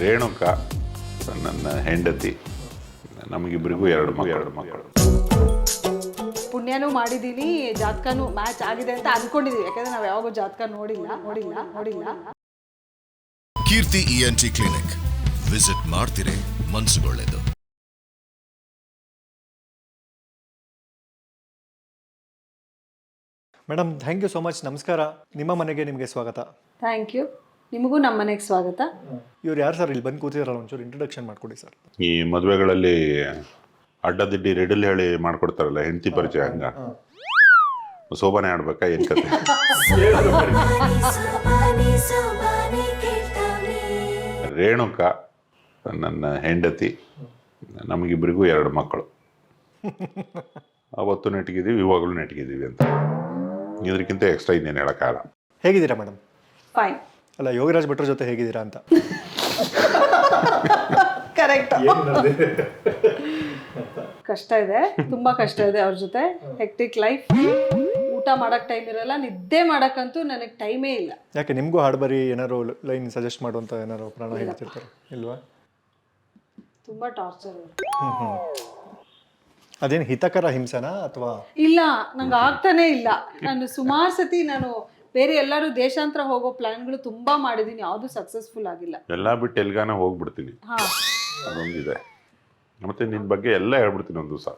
ರೇಣುಕಾ ನನ್ನ ಹೆಂಡತಿ ನಮಗಿಬ್ಬರಿಗೂ ಎರಡು ಮಕ್ಕಳು. ಎರಡು ಮಕ್ಕಳು. ಪುಣ್ಯನೂ ಮಾಡಿದೀನಿ ಜಾತಕನೂ ಮ್ಯಾಚ್ ಆಗಿದೆ ಅಂತ ಅನ್ಕೊಂಡಿದೀವಿ. ಯಾಕಂದ್ರೆ ನಾವು ಯಾವಾಗೂ ಜಾತಕ ನೋಡಿಲ್ಲ ನೋಡಿಲ್ಲ ನೋಡಿಲ್ಲ. ಕೀರ್ತಿ ಇಎನ್ಟಿ ಕ್ಲಿನಿಕ್ ವಿಸಿಟ್ ಮಾಡ್ತಿರೇ ಮನ್ಸುಗೊಳ್ಳೆದು. Madam thank you so much ನಮಸ್ಕಾರ. ನಿಮ್ಮ ಮನೆಗೆ ನಿಮಗೆ ಸ್ವಾಗತ. ಥ್ಯಾಂಕ್ ಯು ನಿಮಗೂ ನಮ್ಮ ಮನೆಗೆ ಸ್ವಾಗತ. ಇವ್ರು ಯಾರು ಸರ್? ಇಲ್ಲಿ ಬಂದು ಕೂತಿದಾರಲ್ಲ ಒಂಚೂರು ಇಂಟ್ರೊಡಕ್ಷನ್ ಮಾಡ್ಕೊಡಿ ಸರ್. ಈ ಮದುವೆಗಳಲ್ಲಿ ಅಡ್ಡದಿಡ್ಡಿ ರೆಡಲ್ ಹೇಳಿ ಮಾಡ್ಕೊಡ್ತಾರಲ್ಲ ಹೆಂಡತಿ ಪರಿಚಯ ಹಂಗ. ಸೋಬಾನೆ ಆಡ್ಬೇಕಾ ಏನ್ ಕತೆ? ರೇಣುಕ ಸೋಬಾನೆ ಕೇಳ್ತಾನೆ ರೇಣುಕಾ ನನ್ನ ಹೆಂಡತಿ ನಮಗಿಬ್ಬರಿಗೂ ಎರಡು ಮಕ್ಕಳು. ಅವತ್ತು ನೆಟ್ಗಿದ್ದೀವಿ ಇವಾಗಲೂ ನೆಟ್ಗಿದ್ದೀವಿ ಅಂತ. ಇದಕ್ಕಿಂತ ಎಕ್ಸ್ಟ್ರಾ ಇನ್ನೇನು ಹೇಳೋಕ್ಕಾಗಲ್ಲ. ಹೇಗಿದ್ದೀರಾ ಮೇಡಮ್ ಫೈನ್ ಅಲ್ಲ ಯೋಗರಾಜ್ ಭಟ್ರ ಜೊತೆ ಹೇಗಿದ್ದೀರಾ ಅಂತ. ಕರೆಕ್ಟ್. ಕಷ್ಟ ಇದೆ ತುಂಬಾ ಕಷ್ಟ ಇದೆ ಅವ್ರ ಜೊತೆ. ಹೆಕ್ಟಿಕ್ ಲೈಫ್ ಊಟ ಮಾಡಕ್ ಟೈಮ್ ಇರಲ್ಲ ನಿದ್ದೆ ಮಾಡಕ್ಕಂತೂ ನನಗೆ ಟೈಮೇ ಇಲ್ಲ. ಯಾಕೆ ನಿಮಗೂ ಹಾಡ್ಬರಿ ಏನಾರು ಲೈನ್ ಸಜೆಸ್ಟ್ ಮಾಡುವಂತ ಏನಾರು ಪ್ರಾಣ ಹೇಳ್ತಿರ್ತಾರೆ ಇಲ್ವಾ? ತುಂಬಾ ಟಾರ್ಚರ್ ಅದೇನು ಹಿತಕರ ಹಿಂಸನಾ ಅಥವಾ? ಇಲ್ಲ ನಂಗೆ ಆಗ್ತಾನೆ ಇಲ್ಲ. ನಾನು ಸುಮಾರು ಸತಿ ನಾನು ಬೇರೆ ಎಲ್ಲರೂ ದೇಶಾಂತರ ಹೋಗೋ ಪ್ಲಾನ್ಗಳು ತುಂಬಾ ಮಾಡಿದೀನಿ ಯಾವುದು ಸಕ್ಸಸ್ಫುಲ್ ಆಗಿಲ್ಲ. ಎಲ್ಲ ಬಿಟ್ಟು ಎಲ್ಗಾನ ಹೋಗ್ಬಿಡ್ತೀನಿ. ಹಾ. ಅದೊಂದಿದೆ. ಮತ್ತೆ ನಿನ್ ಬಗ್ಗೆ ಎಲ್ಲ ಹೇಳ್ಬಿಡ್ತೀನಿ ಒಂದು ದಿವಸ.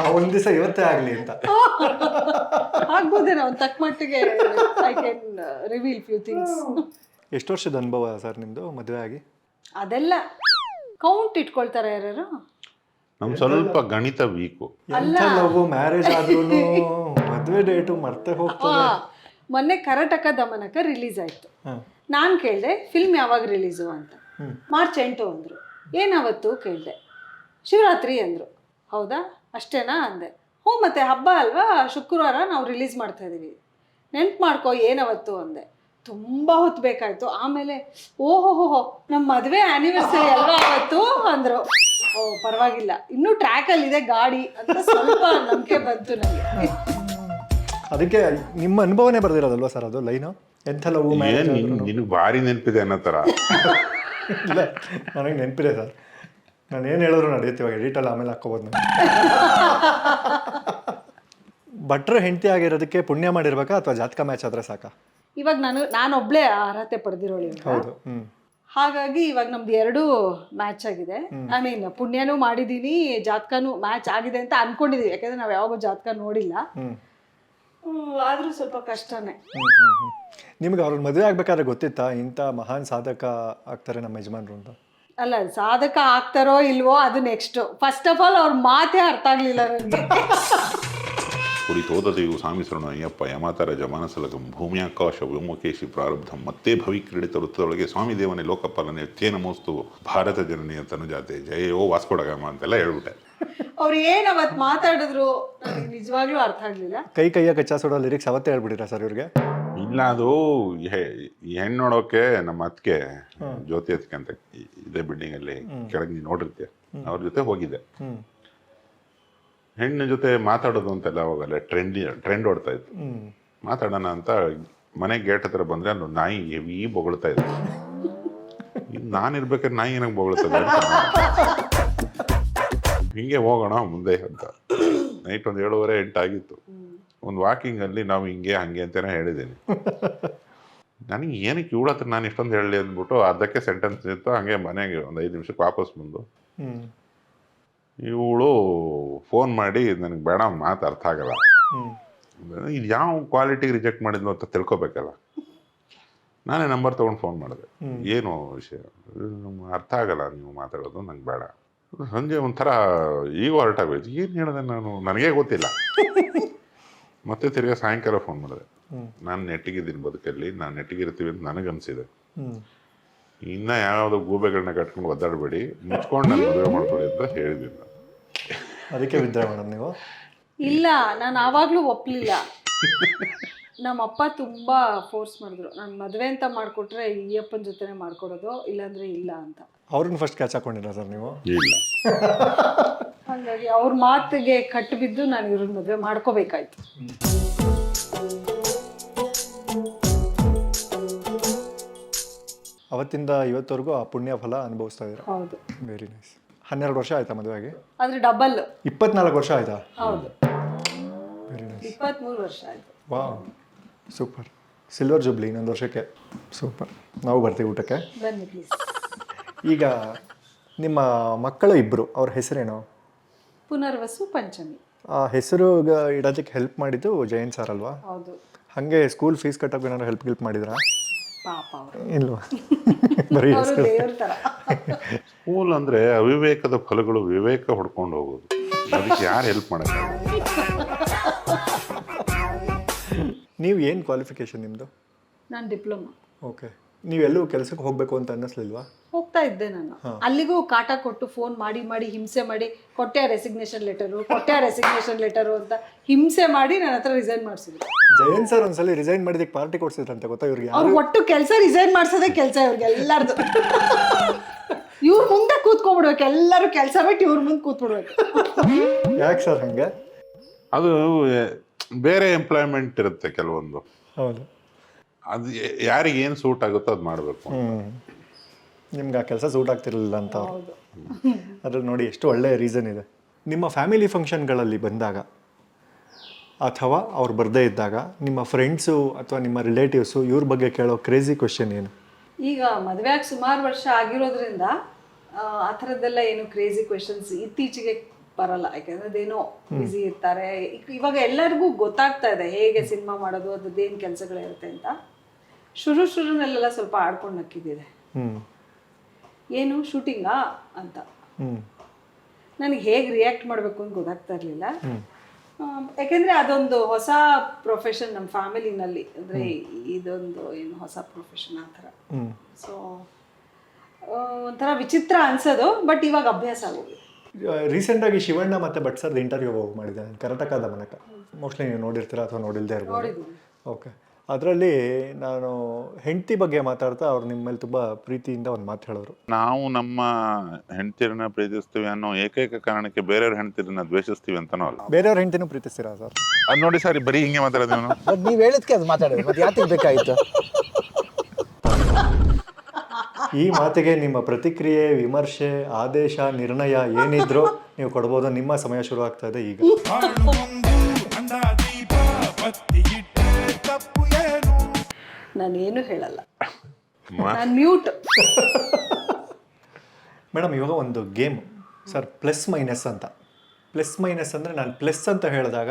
ಆ ಒಂದು ದಿವಸ ಇವತ್ತೇ ಆಗಲಿ ಅಂತ. ಆಗ್ಬೋದೇನೋ ಒಂದು ತಕ್ಕ ಮಟ್ಟಿಗೆ I can reveal few things ಎಷ್ಟು ವರ್ಷದ ಅನುಭವ ಸರ್ ನಿಮ್ಮದು ಮದುವೆ ಆಗಿ? ಅದೆಲ್ಲ ಕೌಂಟ್ ಇಟ್ಕೊಳ್ತಾರೆ ಯಾರು ನಮ್ ಸ್ವಲ್ಪ ಗಣಿತ ವೀಕು ಎಂಥ ಲವ್ ಮ್ಯಾರೇಜ್ ಆದ್ರೂ ಮದುವೆ ಡೇಟು ಮರ್ತೆ ಹೋಗ್ತದೆ. ಮೊನ್ನೆ ಕರಟಕ ದಮನಕ ರಿಲೀಸ್ ಆಯ್ತು. ನಾನು ಕೇಳಿದೆ ಫಿಲ್ಮ್ ಯಾವಾಗ ರಿಲೀಸು ಅಂತ. ಮಾರ್ಚ್ ಎಂಟು ಅಂದರು. ಏನಾವತ್ತು ಕೇಳಿದೆ. ಶಿವರಾತ್ರಿ ಅಂದರು. ಹೌದಾ? ಅಷ್ಟೇನಾ ಅಂದೆ. ಹ್ಞೂ ಮತ್ತೆ ಹಬ್ಬ ಅಲ್ವಾ? ಶುಕ್ರವಾರ ನಾವು ರಿಲೀಸ್ ಮಾಡ್ತಾ ಇದ್ದೀವಿ ನೆನ್ಪು ಮಾಡ್ಕೋ ಏನವತ್ತು ಅಂದೆ. ತುಂಬ ಹೊತ್ತು ಬೇಕಾಯ್ತು. ಆಮೇಲೆ ಓಹೋ ಹೋ ನಮ್ಮ ಮದುವೆ ಆ್ಯನಿವರ್ಸರಿ ಅಲ್ವಾ ಅವತ್ತು? ಅಂದರು. ಓ ಪರವಾಗಿಲ್ಲ. ಇನ್ನೂ ಟ್ರ್ಯಾಕಲ್ಲಿದೆ ಗಾಡಿ ಅಂತ ಸ್ವಲ್ಪ ನಂಬಿಕೆ ಬಂತು ನನಗೆ. ಅದಕ್ಕೆ ನಿಮ್ಮ ಅನುಭವನೇ ಬರ್ದಿರೋದಲ್ವಾ ಸರ್ ಅದು ಲೈನು? ಎಂಥೆಲ್ಲ ನಿನಗೆ ಭಾರಿ ನೆನಪಿದೆ ಅನ್ನೋ ಥರ. ಇಲ್ಲ ನನಗೆ ನೆನಪಿದೆ ಸರ್. ನಾನು ಏನು ಹೇಳಿದ್ರು ನಡೆಯುತ್ತೆ ಇವಾಗ ಎಡಿಟಲ್ಲಿ ಆಮೇಲೆ ಹಾಕೋಬೋದು ನಾನು. ಭಟ್ರ ಹೆಂಡತಿ ಆಗಿರೋದಕ್ಕೆ ಪುಣ್ಯ ಮಾಡಿರ್ಬೇಕಾ ಅಥವಾ ಜಾತಕ ಮ್ಯಾಚ್ ಆದ್ರೆ ಸಾಕಾ? ಇವಾಗ ನಾನು ನಾನೊಬ್ಳೆ ಅರ್ಹತೆ ಪಡೆದಿರೋಳಿ ಹೌದು ಹ್ಞೂ ಹಾಗಾಗಿ ಇವಾಗ ನಮ್ದು ಎರಡು ಮ್ಯಾಚ್ ಆಗಿದೆ. ಐ ಮೀನ್ ಪುಣ್ಯನೂ ಮಾಡಿದೀನಿ ಜಾತಕನೂ ಮ್ಯಾಚ್ ಆಗಿದೆ ಅಂತ ಅನ್ಕೊಂಡಿದೀವಿ. ಯಾಕಂದ್ರೆ ನಾವು ಯಾವಾಗೂ ಜಾತಕ ನೋಡಿಲ್ಲ. ಆದ್ರೂ ಸ್ವಲ್ಪ ಕಷ್ಟನೇ. ನಿಮ್ಗೆ ಅವ್ರ ಮದುವೆ ಆಗ್ಬೇಕಾದ್ರೆ ಗೊತ್ತಿತ್ತಾ? ಇಂಥ ಮಹಾನ್ ಸಾಧಕ ಆಗ್ತಾರೆ ನಮ್ಮ ಯಜಮಾನ್ರು ಅಂತ. ಅಲ್ಲ ಸಾಧಕ ಆಗ್ತಾರೋ ಇಲ್ವೋ ಅದು ನೆಕ್ಸ್ಟ್ ಫಸ್ಟ್ ಆಫ್ ಆಲ್ ಅವ್ರ ಮಾತೇ ಅರ್ಥ ಆಗ್ಲಿಲ್ಲ ನನಗೆ ಕುರಿತೋದದೆಯು ಸಾಮಿಸರಣ ಅಯ್ಯಪ್ಪ. ಯಮಾತರ ಜಮಾನಸಲಗಂ ಭೂಮ್ಯಾಕಾಶ ವ್ಯೋಮಕೇಶಿ ಪ್ರಾರಬ್ಧ. ಮತ್ತೆ ಭವಿ ಕ್ರೀಡಿತ ವೃತ್ತದೊಳಗೆ ಸ್ವಾಮಿ ದೇವನೇ ಲೋಕಪಾಲನೆ. ತೇನ ಮೋಸ್ತು ಭಾರತ ಜನನಿಯ ತನುಜಾತೆ. ಜಯೋ ವಾಸ್ಕೊಡಗಮ ಅಂತೆಲ್ಲ ಹೇಳ್ಬಿಟ್ಟೆ. ಅವ್ರು ಏನ್ ಅವತ್ ಮಾತಾಡಿದ್ರು? ನನಗೆ ನಿಜವಾಗ್ಲೂ ಅರ್ಥ ಆಗ್ಲಿಲ್ಲ. ಕೈ ಕೈಯ ಕಚ್ಚಾ ಸುಡೋ ಲಿರಿಕ್ಸ್ ಅವತ್ತೇ ಹೇಳ್ಬಿಟ್ಟಿರಾ ಸರ್ ಇವ್ರಿಗೆ? ಇಲ್ಲ ಅದು ಹೆಣ್ ಹೆಣ್ಣು ನೋಡೋಕೆ ನಮ್ಮ ಅತ್ತಿಗೆ ಜ್ಯೋತಿ ಅತ್ತಿಗೆ ಅಂತ ಇದೇ ಬಿಲ್ಡಿಂಗ್ ಅಲ್ಲಿ ಕೆಳಗೆ ನೀನು ನೋಡಿರ್ತೀಯ. ಅವ್ರ ಜೊತೆ ಹೋಗಿದ್ದೆ. ಹೆಣ್ಣಿನ ಜೊತೆ ಮಾತಾಡೋದು ಅಂತೆಲ್ಲ ಅವಾಗಲ್ಲ ಟ್ರೆಂಡ್ ಟ್ರೆಂಡ್ ಓಡ್ತಾ ಇತ್ತು. ಮಾತಾಡೋಣ ಅಂತ ಮನೆ ಗೇಟ್ ಹತ್ರ ಬಂದ್ರೆ ಅಲ್ಲಿ ನಾಯಿ ಹೆವಿ ಬೊಗಳ್ತಾ ಇದೆ. ನಾನು ಇರ್ಬೇಕಾದ್ರೆ ನಾಯಿ ಏನಕ್ಕೆ ಬೊಗಳ್ತದೆ ಅಂತ ಹಿಂಗೆ ಹೋಗೋಣ ಮುಂದೆ ಅಂತ. ನೈಟ್ ಒಂದು ಏಳುವರೆ ಎಂಟಾಗಿತ್ತು ಒಂದು ವಾಕಿಂಗ್ ಅಲ್ಲಿ ನಾವು ಹಿಂಗೆ ಹಂಗೆ ಅಂತಾನೆ ಹೇಳಿದ್ದೀನಿ. ನನಗೆ ಏನಕ್ಕೆ ಇವಳ ಹತ್ರ ನಾನು ಇಷ್ಟೊಂದು ಹೇಳಿ ಅಂದ್ಬಿಟ್ಟು ಅರ್ಧಕ್ಕೆ ಸೆಂಟೆನ್ಸ್ ಇತ್ತು ಹಂಗೆ ಮನೆಗೆ ಒಂದು ಐದು ನಿಮಿಷಕ್ಕೆ ವಾಪಸ್ ಬಂದು. ಇವಳು ಫೋನ್ ಮಾಡಿ ನನಗೆ ಬೇಡ ಮಾತು ಅರ್ಥ ಆಗಲ್ಲ. ಇದು ಯಾವ ಕ್ವಾಲಿಟಿಗೆ ರಿಜೆಕ್ಟ್ ಮಾಡಿದ್ನೋ ಅಂತ ತಿಳ್ಕೊಬೇಕಲ್ಲ. ನಾನೇ ನಂಬರ್ ತೊಗೊಂಡು ಫೋನ್ ಮಾಡಿದೆ. ಏನು ವಿಷಯ? ಅರ್ಥ ಆಗಲ್ಲ ನೀವು ಮಾತಾಡೋದು ನಂಗೆ ಬೇಡ. ಸಂಜೆ ಒಂಥರ ಈಗ ಹೊರಟಾಗೋಯ್ತು. ಏನು ಹೇಳಿದೆ ನಾನು? ನನಗೇ ಗೊತ್ತಿಲ್ಲ. ಮತ್ತೆ ತಿರ್ಗಾ ಸಾಯಂಕಾಲ ಫೋನ್ ಮಾಡಿದೆ. ನಾನು ನೆಟ್ಟಿಗಿದ್ದೀನಿ ಬದುಕಲ್ಲಿ ನಾನು ನೆಟ್ಟಿಗಿರ್ತೀವಿ ಅಂತ ನನಗನ್ಸಿದೆ ಇನ್ನ ಯಾವ್ದು ಗೂಬೆಗಳನ್ನ ಕಟ್ಕೊಂಡು ಒದ್ದಾಡಬೇಡಿ. ಮುಚ್ಕೊಂಡು ನಾನು ಮದುವೆ ಮಾಡ್ಕೊಳ್ಳಿ ಅಂತ ಹೇಳಿದ್ದೀನಿ. ಅದಕ್ಕೆ ಬಿದ್ದರೆ ಮೇಡಮ್ ನೀವು? ಇಲ್ಲ ನಾನು ಆವಾಗಲೂ ಒಪ್ಪಲಿಲ್ಲ ನಮ್ಮಪ್ಪ ತುಂಬ ಫೋರ್ಸ್ ಮಾಡಿದ್ರು. ನಾನು ಮದುವೆ ಅಂತ ಮಾಡಿಕೊಟ್ರೆ ಈ ಅಪ್ಪನ ಜೊತೆನೇ ಮಾಡ್ಕೊಡೋದು ಇಲ್ಲಾಂದ್ರೆ ಇಲ್ಲ ಅಂತ. ಅವ್ರನ್ನ ಫಸ್ಟ್ ಕ್ಯಾಚ್ ಹಾಕೊಂಡಿಲ್ಲ ಸರ್ ನೀವು? ಇಲ್ಲ. ಹಾಗಾಗಿ ಅವ್ರ ಮಾತಿಗೆ ಕಟ್ಟು ಬಿದ್ದು ನಾನು ಇವ್ರನ್ನ ಮದುವೆ ಮಾಡ್ಕೋಬೇಕಾಯ್ತು. ಅವತ್ತಿಂದ ಇವತ್ತವರೆಗೂ ಆ ಪುಣ್ಯ ಫಲ ಅನುಭವಿಸ್ತಾ ಇದ್ದೀರಾ? ಹೌದು. ವೆರಿ ನೈಸ್ ಹನ್ನೆರಡು ವರ್ಷ ಆಯ್ತಾ ಮದುವೆಗೆ ಅಂದ್ರೆ ಡಬಲ್ ಇಪ್ಪತ್ನಾಲ್ಕು ವರ್ಷ ಆಯ್ತಾ? ಹೌದು. ವೆರಿ ನೈಸ್ ಇಪ್ಪತ್ಮೂರು ವರ್ಷ ಆಯ್ತು. ವಾ ಸೂಪರ್ ಸಿಲ್ವರ್ ಜುಬ್ಲಿ ಇನ್ನೊಂದು ವರ್ಷಕ್ಕೆ. ಸೂಪರ್ ನಾವು ಬರ್ತೀವಿ ಊಟಕ್ಕೆ. ಬನ್ನಿ ಪ್ಲೀಸ್ ಈಗ ನಿಮ್ಮ ಮಕ್ಕಳು ಇಬ್ಬರು ಅವ್ರ ಹೆಸರೇನು? ಪುನರ್ವಸು ಪಂಚಮಿ. ಆ ಹೆಸರು ಇಡೋದಕ್ಕೆ ಹೆಲ್ಪ್ ಮಾಡಿದ್ದು ಜಯಂತ್ ಸರ್ ಅಲ್ವಾ? ಹೌದು. ಹಾಗೆ ಸ್ಕೂಲ್ ಫೀಸ್ ಕಟ್ಟೋಕೆ ಏನಾದ್ರು ಹೆಲ್ಪ್ ಗಿಲ್ಪ್ ಮಾಡಿದ್ರಾ? ಪಾಪ ಅವರು. ಇಲ್ವಾ? ಬರೀ ಅವರು ಹೆಸರು. ತರ. ಸ್ಕೂಲ್ ಅಂದ್ರೆ ಅವಿವೇಕದ ಫಲಗಳು ವಿವೇಕ ಹೊಡ್ಕೊಂಡು ಹೋಗೋದು. ಅದಕ್ಕೆ ಯಾರು ಹೆಲ್ಪ್ ಮಾಡಕ್ಕೆ ನೀವು ಏನು ಕ್ವಾಲಿಫಿಕೇಶನ್ ನಿಮ್ಮದು ನಾನು ಡಿಪ್ಲೊಮಾ ಓಕೆ ನೀವೆಲ್ಲೂ ಕೆಲಸಕ್ಕೆ ಹೋಗಬೇಕು ಅಂತ ಅನ್ನಿಸ್ಲಿಲ್ವಾ? ಹೋಗ್ತಾ ಇದ್ದೆ ನಾನು. ಅಲ್ಲಿಗೂ ಕಾಟ ಕೊಟ್ಟು ಫೋನ್ ಮಾಡಿ ಮಾಡಿ ಹಿಂಸೆ ಮಾಡಿ ಕೊಟ್ಟೆ ರೆಸಿಗ್ನೇಷನ್ ಲೆಟರು ಕೊಟ್ಟೆ ರೆಸಿಗ್ನೇಷನ್ ಲೆಟರು ಅಂತ ಹಿಂಸೆ ಮಾಡಿ ನನ್ನ ಹತ್ರ ರಿಸೈನ್ ಮಾಡಿಸಿದ್ರು. ಜಯಂತ್ ಸರ್ ಒಂದ್ಸಲ ರಿಸೈನ್ ಮಾಡಿದಕ್ಕೆ ಪಾರ್ಟಿ ಕೊಡ್ಸಿದ್ರಂತೆ ಗೊತ್ತಾ ಇವ್ರಿಗೆ? ಅವ್ರು ಒಟ್ಟು ಕೆಲಸ ರಿಸೈನ್ ಮಾಡಿಸೋದೇ ಕೆಲಸ ಇವ್ರಿಗೆ ಎಲ್ಲಾರ್ದು. ಇವ್ರ ಮುಂದೆ ಕೂತ್ಕೊಂಡ್ಬಿಡ್ಬೇಕು ಎಲ್ಲರೂ ಕೆಲಸ ಬಿಟ್ಟು ಇವ್ರ ಮುಂದೆ ಕೂತ್ಬಿಡ್ಬೇಕು. ಯಾಕೆ ಸರ್ ಹಂಗೆ? ಅದು ಬೇರೆ ಎಂಪ್ಲಾಯ್ಮೆಂಟ್ ಇರುತ್ತೆ ಕೆಲವೊಂದು. ಹೌದು. ಅದು ಯಾರಿಗೆ ಏನು ಸೂಟ್ ಆಗುತ್ತೋ ಅದು ಮಾಡಬೇಕು ನಿಮ್ಗೆ ಆ ಕೆಲಸ ಸೂಟ್ ಆಗ್ತಿರಲಿಲ್ಲ ಅಂತ ಅವರು. ಅದ್ರಲ್ಲಿ ನೋಡಿ ಎಷ್ಟು ಒಳ್ಳೆಯ ರೀಸನ್ ಇದೆ. ನಿಮ್ಮ ಫ್ಯಾಮಿಲಿ ಫಂಕ್ಷನ್ಗಳಲ್ಲಿ ಬಂದಾಗ ಅಥವಾ ಅವ್ರು ಬರದೇ ಇದ್ದಾಗ ನಿಮ್ಮ ಫ್ರೆಂಡ್ಸು ಅಥವಾ ನಿಮ್ಮ ರಿಲೇಟಿವ್ಸು ಇವ್ರ ಬಗ್ಗೆ ಕೇಳೋ ಕ್ರೇಜಿ ಕ್ವೆಶನ್ ಏನು? ಈಗ ಮದುವೆಯಾಗಿ ಸುಮಾರು ವರ್ಷ ಆಗಿರೋದ್ರಿಂದ ಆ, ಆ ಥರದ್ದೆಲ್ಲ ಏನು ಕ್ರೇಜಿ ಕ್ವೆಶನ್ಸ್ ಇತ್ತೀಚೆಗೆ ಬರಲ್ಲ. ಯಾಕಂದ್ರೆ ಅದೇನೋ ಬ್ಯುಸಿ ಇರ್ತಾರೆ. ಇಕ್- ಇವಾಗ ಎಲ್ಲರಿಗೂ ಗೊತ್ತಾಗ್ತಾ ಇದೆ ಹೇಗೆ ಸಿನಿಮಾ ಮಾಡೋದು ಅದೇನು ಕೆಲಸಗಳಿರುತ್ತೆ ಅಂತ. ಶುರು ಶುರುನಲ್ಲೆಲ್ಲ ಸ್ವಲ್ಪ ಆಡ್ಕೊಂಡು ನಕ್ಕಿದ್ದಿದೆ ಏನು? ಶೂಟಿಂಗಾ ಅಂತ. ನನಗೆ ಹೇಗೆ ರಿಯಾಕ್ಟ್ ಮಾಡಬೇಕು ಅಂತ ಗೊತ್ತಾಗ್ತಾ ಇರಲಿಲ್ಲ. ಯಾಕೆಂದರೆ ಅದೊಂದು ಹೊಸ ಪ್ರೊಫೆಷನ್ ನಮ್ಮ ಫ್ಯಾಮಿಲಿನಲ್ಲಿ ಅಂದರೆ ಇದೊಂದು ಏನು ಹೊಸ ಪ್ರೊಫೆಷನ್ ಆ ಥರ. ಸೊ ಒಂಥರ ವಿಚಿತ್ರ ಅನ್ಸೋದು ಬಟ್ ಇವಾಗ ಅಭ್ಯಾಸ ಆಗೋಗಿದೆ. ರೀಸೆಂಟಾಗಿ ಶಿವಣ್ಣ ಮತ್ತು ಭಟ್ ಸರ್ದು ಇಂಟರ್ವ್ಯೂ ಮಾಡಿದೆ ಕರ್ನಾಟಕದ ಮನಕ. ಮೋಸ್ಟ್ಲಿ ನೀವು ನೋಡಿರ್ತೀರ ಅಥವಾ ನೋಡಿಲ್ದೇ ಇರ್ಬೋದು? ಓಕೆ ಅದರಲ್ಲಿ ನಾನು ಹೆಂಡತಿ ಬಗ್ಗೆ ಮಾತಾಡ್ತಾ ಅವ್ರು ನಿಮ್ಮ ಮೇಲೆ ತುಂಬ ಪ್ರೀತಿಯಿಂದ ಒಂದು ಮಾತು ಹೇಳೋರು. ನಾವು ನಮ್ಮ ಹೆಂಡತಿರನ್ನ ಪ್ರೀತಿಸ್ತೀವಿ ಅನ್ನೋ ಏಕೈಕ ಕಾರಣಕ್ಕೆ ಬೇರೆಯವ್ರ ಹೆಂಡತಿರನ್ನ ದ್ವೇಷಿಸ್ತೀವಿ ಅಂತನೋ ಅಲ್ಲ. ಬೇರೆಯವ್ರ ಹೆಂಡತಿನೂ ಪ್ರೀತಿಸ್ತೀರಾ ಸರ್? ಅದು ನೋಡಿ ಸರ್ ಬರೀ ಹಿಂಗೆ ಮಾತಾಡೋದು ನೀವು ಬಟ್ ನೀವು ಹೇಳಿದ್ಕೆ ಅದು ಮಾತಾಡೋದು ಮತ್ತೆ ಯಾತಿಗೆ ಬೇಕಾಯಿತು ಈ ಮಾತಿಗೆ ನಿಮ್ಮ ಪ್ರತಿಕ್ರಿಯೆ ವಿಮರ್ಶೆ ಆದೇಶ ನಿರ್ಣಯ ಏನಿದ್ರು ನೀವು ಕೊಡ್ಬೋದು. ನಿಮ್ಮ ಸಮಯ ಶುರು ಆಗ್ತಾ ಇದೆ ಈಗ. ನಾನೇನು ಹೇಳಲ್ಲ. ನಾನು ಮ್ಯೂಟ್ ಮೇಡಮ್ ಇವಾಗ ಒಂದು ಗೇಮ್. ಸರ್ ಪ್ಲಸ್ ಮೈನಸ್ ಅಂತ. ಪ್ಲಸ್ ಮೈನಸ್ ಅಂದರೆ ನಾನು ಪ್ಲಸ್ ಅಂತ ಹೇಳಿದಾಗ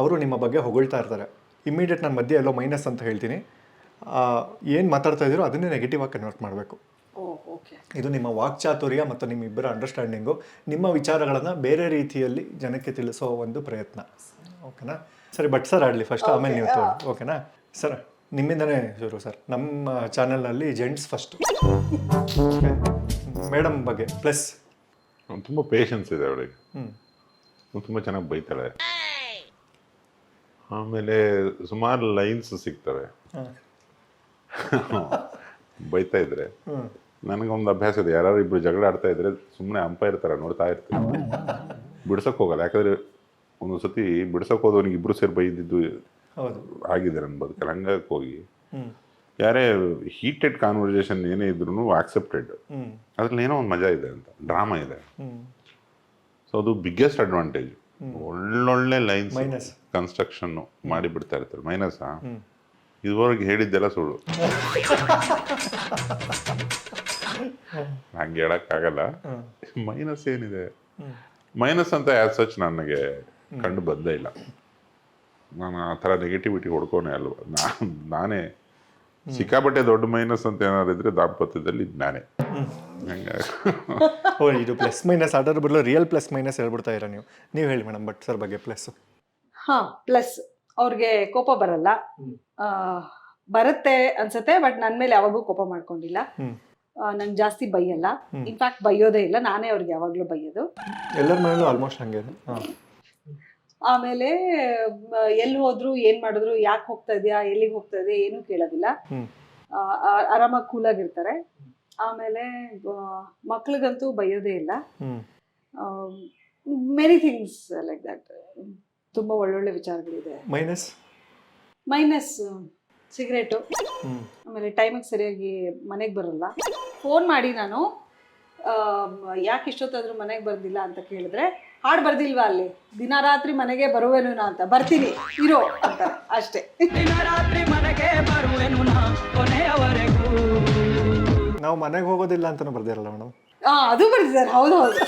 ಅವರು ನಿಮ್ಮ ಬಗ್ಗೆ ಹೊಗಳ್ತಾ ಇರ್ತಾರೆ. ಇಮ್ಮಿಡಿಯೇಟ್ ನಾನು ಮಧ್ಯೆ ಎಲ್ಲೋ ಮೈನಸ್ ಅಂತ ಹೇಳ್ತೀನಿ. ಏನು ಮಾತಾಡ್ತಾ ಇದ್ದೀರೋ ಅದನ್ನೇ ನೆಗೆಟಿವ್ ಆಗಿ ಕನ್ವರ್ಟ್ ಮಾಡಬೇಕು. ಓ ಓಕೆ ಇದು ನಿಮ್ಮ ವಾಕ್ಚಾತುರ್ಯ ಮತ್ತು ನಿಮ್ಮಿಬ್ಬರ ಅಂಡರ್ಸ್ಟ್ಯಾಂಡಿಂಗು ನಿಮ್ಮ ವಿಚಾರಗಳನ್ನು ಬೇರೆ ರೀತಿಯಲ್ಲಿ ಜನಕ್ಕೆ ತಿಳಿಸೋ ಒಂದು ಪ್ರಯತ್ನ. ಓಕೆನಾ? ಸರಿ ಬಟ್ ಸರ್ ಆಡಲಿ ಫಸ್ಟ್ ಆಮೇಲೆ ನೀವು ತಗೊಳ್ಳಿ ಓಕೆನಾ? ಸರ್ ನಿಮ್ಮಿಂದನೇ ಶುರು ಸರ್. ನಮ್ಮ ಚಾನಲಲ್ಲಿ ಜೆಂಟ್ಸ್ ಫಸ್ಟ್ ಮೇಡಮ್ ಬಗ್ಗೆ ಪ್ಲಸ್ ತುಂಬ ಪೇಷನ್ಸ್ ಇದೆ ಅವಳಿಗೆ. ಹ್ಞೂ ತುಂಬ ಚೆನ್ನಾಗಿ ಬೈತಾಳೆ. ಆಮೇಲೆ ಸುಮಾರು ಲೈನ್ಸ್ ಸಿಗ್ತವೆ. ಬೈತಾ ಇದ್ರೆ. ನನಗೊಂದು ಅಭ್ಯಾಸ ಇದೆ. ಯಾರು ಇಬ್ರು ಜಗಳ ಆಡ್ತಾ ಇದ್ರೆ ಸುಮ್ಮನೆ ಅಂಪೈರ್ ಥರ ನೋಡ್ತಾ ಇರ್ತೀನಿ ಬಿಡ್ಸಕ್ ಹೋಗಲ್ಲ. ಯಾಕಂದ್ರೆ ಒಂದು ಸತಿ ಬಿಡ್ಸಕ್ ಹೋದವನಿಗೆ ಇಬ್ರು ಸೇರಿ ಬೈದಿದ್ದು ಹೌದು. ಆಗಿದೆ ನನ್ನ ಬದುಕಲ್ಲಿ ಹಂಗಾಗಿ ಹೋಗಿ. ಯಾರೇ ಹೀಟೆಡ್ ಕಾನ್ವರ್ಸೇಷನ್ ಏನೇ ಇದ್ರು ಆಕ್ಸೆಪ್ಟೆಡ್ ಅದ್ರಲ್ಲಿ ಏನೋ ಒಂದು ಮಜಾ ಇದೆ ಅಂತ ಡ್ರಾಮಾ ಇದೆ. ಸೊ ಅದು ಬಿಗ್ಗೆಸ್ಟ್ ಅಡ್ವಾಂಟೇಜ್ ಒಳ್ಳೊಳ್ಳೆ ಲೈನ್ಸ್. ಕನ್ಸ್ಟ್ರಕ್ಷನ್ ಮಾಡಿ ಬಿಡ್ತಾ ಇರ್ತಾರೆ. ಮೈನಸ್ ಇದುವರೆಗೆ ಹೇಳಿದ್ದೆಲ್ಲ ಸುಳ್ಳು. ಹಂಗೆ ಹೇಳಕ್ಕಾಗಲ್ಲ. ಮೈನಸ್ ಏನಿದೆ? ಮೈನಸ್ ಅಂತ ಆಸ್ ಸಚ್ ನನಗೆ ಕಂಡು ಬಂದೇ ಇಲ್ಲ. ನಾನು ಆ ಥರ ನೆಗೆಟಿವಿಟಿ ಹೊಡ್ಕೊನೇ ಅಲ್ವ? ನಾನು ನಾನೇ ಸಿಕ್ಕಾಪಟ್ಟೆ ದೊಡ್ಡ ಮೈನಸ್ ಅಂತ ಏನಾದ್ರು ಇದ್ರೆ ದಾಂಪತ್ಯದಲ್ಲಿ ಇದ್ ನಾನೇ ಓ ಇದು ಪ್ಲಸ್ ಮೈನಸ್ ಅದರ ಬದಲು ರಿಯಲ್ ಪ್ಲಸ್ ಮೈನಸ್ ಹೇಳ್ಬಿಡ್ತಾ ಇರ ನೀವು. ನೀವು ಹೇಳಿ ಮೇಡಮ್ ಬಟ್ ಸರ್ ಬಗ್ಗೆ ಪ್ಲಸ್ ಹಾ ಪ್ಲಸ್ ಅವ್ರಿಗೆ ಕೋಪ ಬರಲ್ಲ. ಆ, ಬರುತ್ತೆ ಅನ್ಸತ್ತೆ ಬಟ್ ನನ್ನ ಮೇಲೆ ಯಾವಾಗೂ ಕೋಪ ಮಾಡ್ಕೊಂಡಿಲ್ಲ. ಹ್ಮ್. ನಂಗೆ ಜಾಸ್ತಿ ಬೈಯಲ್ಲ. ಇನ್ಫ್ಯಾಕ್ಟ್ ಬೈಯೋದೇ ಇಲ್ಲ ನಾನೇ ಅವ್ರಿಗೆ ಯಾವಾಗಲೂ ಬೈಯೋದು. ಎಲ್ಲರ ಮನೇಲೂ ಆಲ್ಮೋಸ್ಟ್ ಹಂಗೆ. ಹಾಂ. ಆಮೇಲೆ ಎಲ್ಲಿ ಹೋದ್ರು ಏನ್ ಮಾಡಿದ್ರು ಯಾಕೆ ಹೋಗ್ತಾ ಇದೆಯಾ ಎಲ್ಲಿಗೆ ಹೋಗ್ತಾ ಇದೆಯಾ ಏನು ಕೇಳೋದಿಲ್ಲ. ಆರಾಮಾಗಿ ಕೂಲಾಗಿರ್ತಾರೆ. ಆಮೇಲೆ ಮಕ್ಳಿಗಂತೂ ಬೈಯೋದೇ ಇಲ್ಲ. ಮೆನಿ ಥಿಂಗ್ಸ್ ಲೈಕ್ ದಟ್ ತುಂಬಾ ಒಳ್ಳೊಳ್ಳೆ ವಿಚಾರಗಳಿದೆ. ಮೈನಸ್? Minus cigarette. ಆಮೇಲೆ ಟೈಮಿಗೆ ಸರಿಯಾಗಿ ಮನೆಗೆ ಬರಲ್ಲ. ಫೋನ್ ಮಾಡಿ ನಾನು ಯಾಕೆ ಇಷ್ಟೊತ್ತಾದ್ರೂ ಮನೆಗೆ ಬರ್ದಿಲ್ಲ ಅಂತ ಕೇಳಿದ್ರೆ ಹಾಡು ಬರ್ದಿಲ್ವಾ ಅಲ್ಲಿ? ದಿನ ರಾತ್ರಿ ಮನೆಗೆ ಬರುವೆನು ನಾ ಅಂತ. ಬರ್ತೀನಿ ಇರೋ ಅಂತ. ಅಷ್ಟೇ. ನಾವು ಮನೆಗೆ ಹೋಗೋದಿಲ್ಲ ಅಂತಲೂ ಬರ್ದಿರಲ್ಲ ಮೇಡಮ್? ಹಾ ಅದು ಬರ್ದಿದ್ದಾರೆ. ಹೌದು ಹೌದು.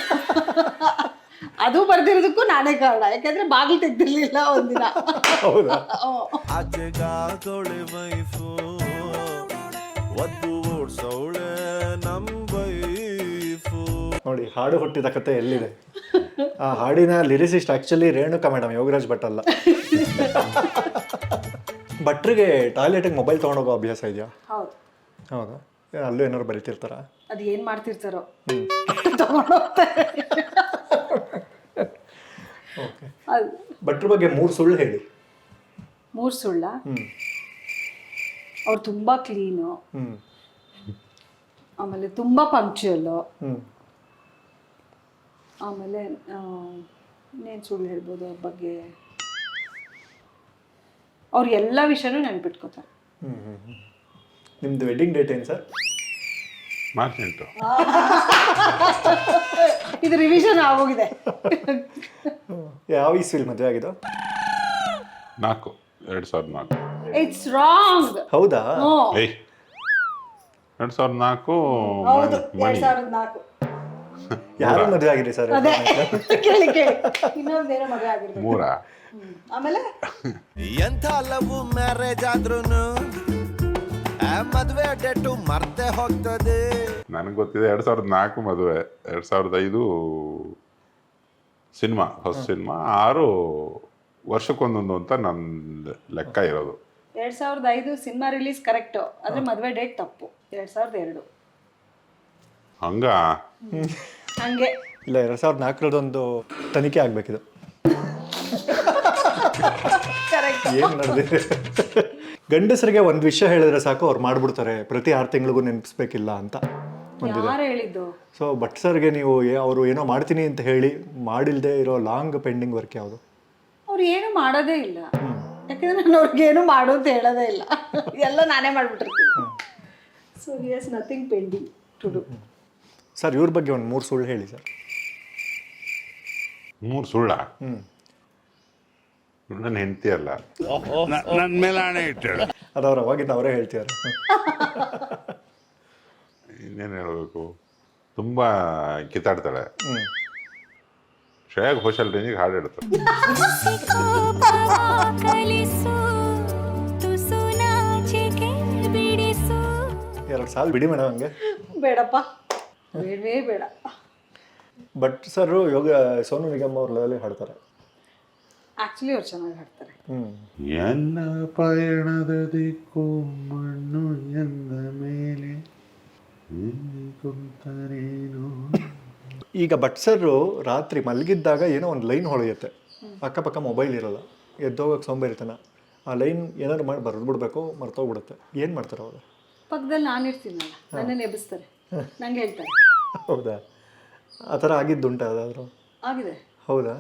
ಅದು ಬರ್ದಿರೋದಕ್ಕೂ ನಾನೇ ಕಾರಣ. ಯಾಕಂದ್ರೆ ಬಾಗಿಲು ತೆಗ್ದಿರ್ಲಿಲ್ಲ ಒಂದಿನ. ಹೌದಾ? ನೋಡಿ ಹಾಡು ಹುಟ್ಟಿದ ಕತೆ ಎಲ್ಲಿದೆ? ಆ ಹಾಡಿನ lyricist actually Renuka madam Yogaraj Bhat ಅಲ್ಲ. ಭಟ್ರಿಗೆ ಟಾಯ್ಲೆಟಿಗೆ ಮೊಬೈಲ್ ತೊಗೊಂಡೋಗೋ ಅಭ್ಯಾಸ ಇದೆಯಾ? ಹೌದು. ಹೌದಾ? ಏನ್ ಅಲ್ಲೂ ಏನಾದ್ರು ಬರಿತಿರ್ತಾರ? ಅದು ಏನ್ ಮಾಡ್ತಿರ್ತಾರೋ. ತಗೊಂಡೋಗ್ತಾರೆ. ಓಕೆ. ಅದು. ಭಟ್ರ ಬಗ್ಗೆ ಮೂರು ಸುಳ್ಳು ಹೇಳಿ. ಮೂರು ಸುಳ್ಳ? ಹ್ಮ್. ಅವ್ರು ತುಂಬಾ ಕ್ಲೀನು ಹ್ಮ್. ಆಮೇಲೆ ತುಂಬಾ ಪಂಕ್ಚುಯಲ್ಲು ಹ್ಮ್. ಆಮೇಲೆ ಇನ್ನೇನು ಸುಳ್ಳು ಹೇಳ್ಬೋದು ಅವ್ರ ಬಗ್ಗೆ? ಅವ್ರ ಎಲ್ಲ ವಿಷಯನೂ ನೆನ್ಪಿಟ್ಕೋತಾರೆ. ನಿಮ್ದು ವೆಡ್ಡಿಂಗ್ ಡೇಟ್ ಏನು ಸರ್? ಮಾರ್ಚ್ ಎಂಟು. ಇದು ರಿವಿಷನ್ ಆಗೋಗಿದೆ. ಯಾವ ಇಸ್ವಿಲ್ ಮದುವೆ ಆಗಿದ್ದು? ನಾಲ್ಕು ಎರಡು ಸಾವಿರದ ನಾಲ್ಕು. ಇಟ್ಸ್ ರಾಂಗ್ ಹೌದಾ? ಏಯ್. ಎರಡು ಸಾವಿರದ ನಾಲ್ಕು ಹೌದು ಮಣಿ ಎರಡ್ ಸಾವಿರದ ನಾಲ್ಕು. ಯಾರು ಮದುವೆ ಆಗಿರಿ ಸರ್? ಅದೇ. ಕೇಳಿ ಕೇಳಿ ಇನ್ನೊಂದೇನೋ ಮದುವೆ ಆಗಿರ್ಬೇಕು. ಮೂರ. ಆಮೇಲೆ? ಎಂಥ ಲವ್ ಮ್ಯಾರೇಜ್ ಆದ್ರೂನು ಆ ಮದ್ವೆ ಡೇಟು ಮರ್ತೆ ಹೋಗ್ತದೆ. ನನಗೆ ಗೊತ್ತಿದೆ ಎರಡು ಸಾವಿರದ ನಾಲ್ಕು ಮದುವೆ ಎರಡು ಸಾವಿರದ ಐದು ಸಿನಿಮಾ ಹೊಸ ಸಿನಿಮಾ ಆರು ವರ್ಷಕ್ಕೊಂದೊಂದು ಅಂತ ನನ್ನ ಲೆಕ್ಕ ಇರೋದು. ಎರಡ್ ಸಾವಿರದ ಐದು ಸಿನಿಮಾ ರಿಲೀಸ್ ಕರೆಕ್ಟ್. ಆದ್ರೆ ಮದುವೆ ಡೇಟ್ ತಪ್ಪು. ಎರಡ್ ಸಾವಿರದ ಎರಡು. ಹಂಗ? ಹಂಗೆ. ಇಲ್ಲ ಎರಡು ಸಾವಿರದ ನಾಲ್ಕರದೊಂದು ತನಿಖೆ ಆಗಬೇಕಿದು. ಕರೆಕ್ಟ್ ಏನು ನಡೆದಿದೆ? ಗಂಡಸರಿಗೆ ಒಂದು ವಿಷಯ ಹೇಳಿದ್ರೆ ಸಾಕು ಅವ್ರು ಮಾಡ್ಬಿಡ್ತಾರೆ. ಪ್ರತಿ ಆರು ತಿಂಗಳಿಗೂ ನೆನಪಿಸ್ಬೇಕಿಲ್ಲ ಅಂತ ಒಂದಿದೆ. ಯಾರು ಹೇಳಿದ್ದು? ಸೊ ಭಟ್ ಸರ್ಗೆ ನೀವು ಅವರು ಏನೋ ಮಾಡ್ತೀನಿ ಅಂತ ಹೇಳಿ ಮಾಡಿಲ್ದೇ ಇರೋ ಲಾಂಗ್ ಪೆಂಡಿಂಗ್ ವರ್ಕ್ ಯಾವುದು? ಅವ್ರು ಏನು ಮಾಡೋದೇ ಇಲ್ಲ. ಯಾಕಂದ್ರೆ ನಾನು ಅವ್ರಿಗೆ ಏನು ಮಾಡು ಅಂತ ಹೇಳೋದೇ ಇಲ್ಲ. ಎಲ್ಲ ನಾನೇ ಮಾಡ್ಬಿಟ್ಟಿರ್ತೀನಿ. So yes nothing pending to do sir ಇವ್ರ ಬಗ್ಗೆ ಒಂದು ಮೂರು ಸುಳ್ಳು ಹೇಳಿ ಸರ್. ಮೂರು ಸುಳ್ಳ? ಹ್ಞೂ ನನ್ನ ಹೆಂಡತಿ ಅಲ್ಲ. ನನ್ನ ಮೇಲೆ ಹಣೆ ಇಟ್ಟಳು ಅದು ಅವ್ರು ಅವಾಗಿಂದ ಅವರೇ ಹೇಳ್ತಿದ್ದಾರೆ ಇನ್ನೇನು ಹೇಳಬೇಕು? ತುಂಬ ಕಿತ್ತಾಡ್ತಾಳೆ. ಹ್ಞೂ ಶ್ರೇಯಾ ಘೋಷಾಲ್ ರೇಂಜಿಗೆ ಹಾಡು ಹೇಳ್ತಾಳೆ. ಎರಡು ಸಾಲ ಬಿಡಿ ಮೇಡಮ್ ಹಂಗೆ. ಬೇಡಪ್ಪ. ಬೇಡವೇ ಬೇಡ. ಬಟ್ ಸರ್ ಯೋಗ ಸೋನು ನಿಗಮ್ ಅವ್ರ ಲೆವೆಲ್ ಹಾಡ್ತಾರೆ. ಆಕ್ಚುಲಿ ಅವ್ರು ಚೆನ್ನಾಗಿ ಹಾಡ್ತಾರೆ. ಎನ್ನ ಎಲ್ಲ ಪಯಣದ ದಿಕ್ಕು ಮಣ್ಣು ಎಂದ ಮೇಲೆ ಕುಂತರೇನು? ಈಗ ಭಟ್ ಸರ್ ರಾತ್ರಿ ಮಲಗಿದ್ದಾಗ ಏನೋ ಒಂದು ಲೈನ್ ಹೊಳೆಯುತ್ತೆ. ಅಕ್ಕಪಕ್ಕ ಮೊಬೈಲ್ ಇರಲ್ಲ. ಎದ್ದೋಗಕ್ಕೆ ಸೋಂಬೇರಿತನ ಆ ಲೈನ್ ಏನಾದ್ರು ಮಾಡಿ ಬರೆದು ಬಿಡಬೇಕು ಮರ್ತೋಗ್ಬಿಡುತ್ತೆ. ಏನು ಮಾಡ್ತಾರೆ ಅವರು? ಪಕ್ಕದಲ್ಲಿ ನಾನು ಇರ್ತೀನಲ್ಲ ನನ್ನನ್ನು ಎಬ್ಬಿಸ್ತಾರೆ. ನಂಗೆ ಹೇಳ್ತಾರೆ. ಹೌದಾ? ಆ ಥರ ಆಗಿದ್ದುಂಟ ಅದಾದರೂ? ಆಗಿದೆ. ಹೌದಾ?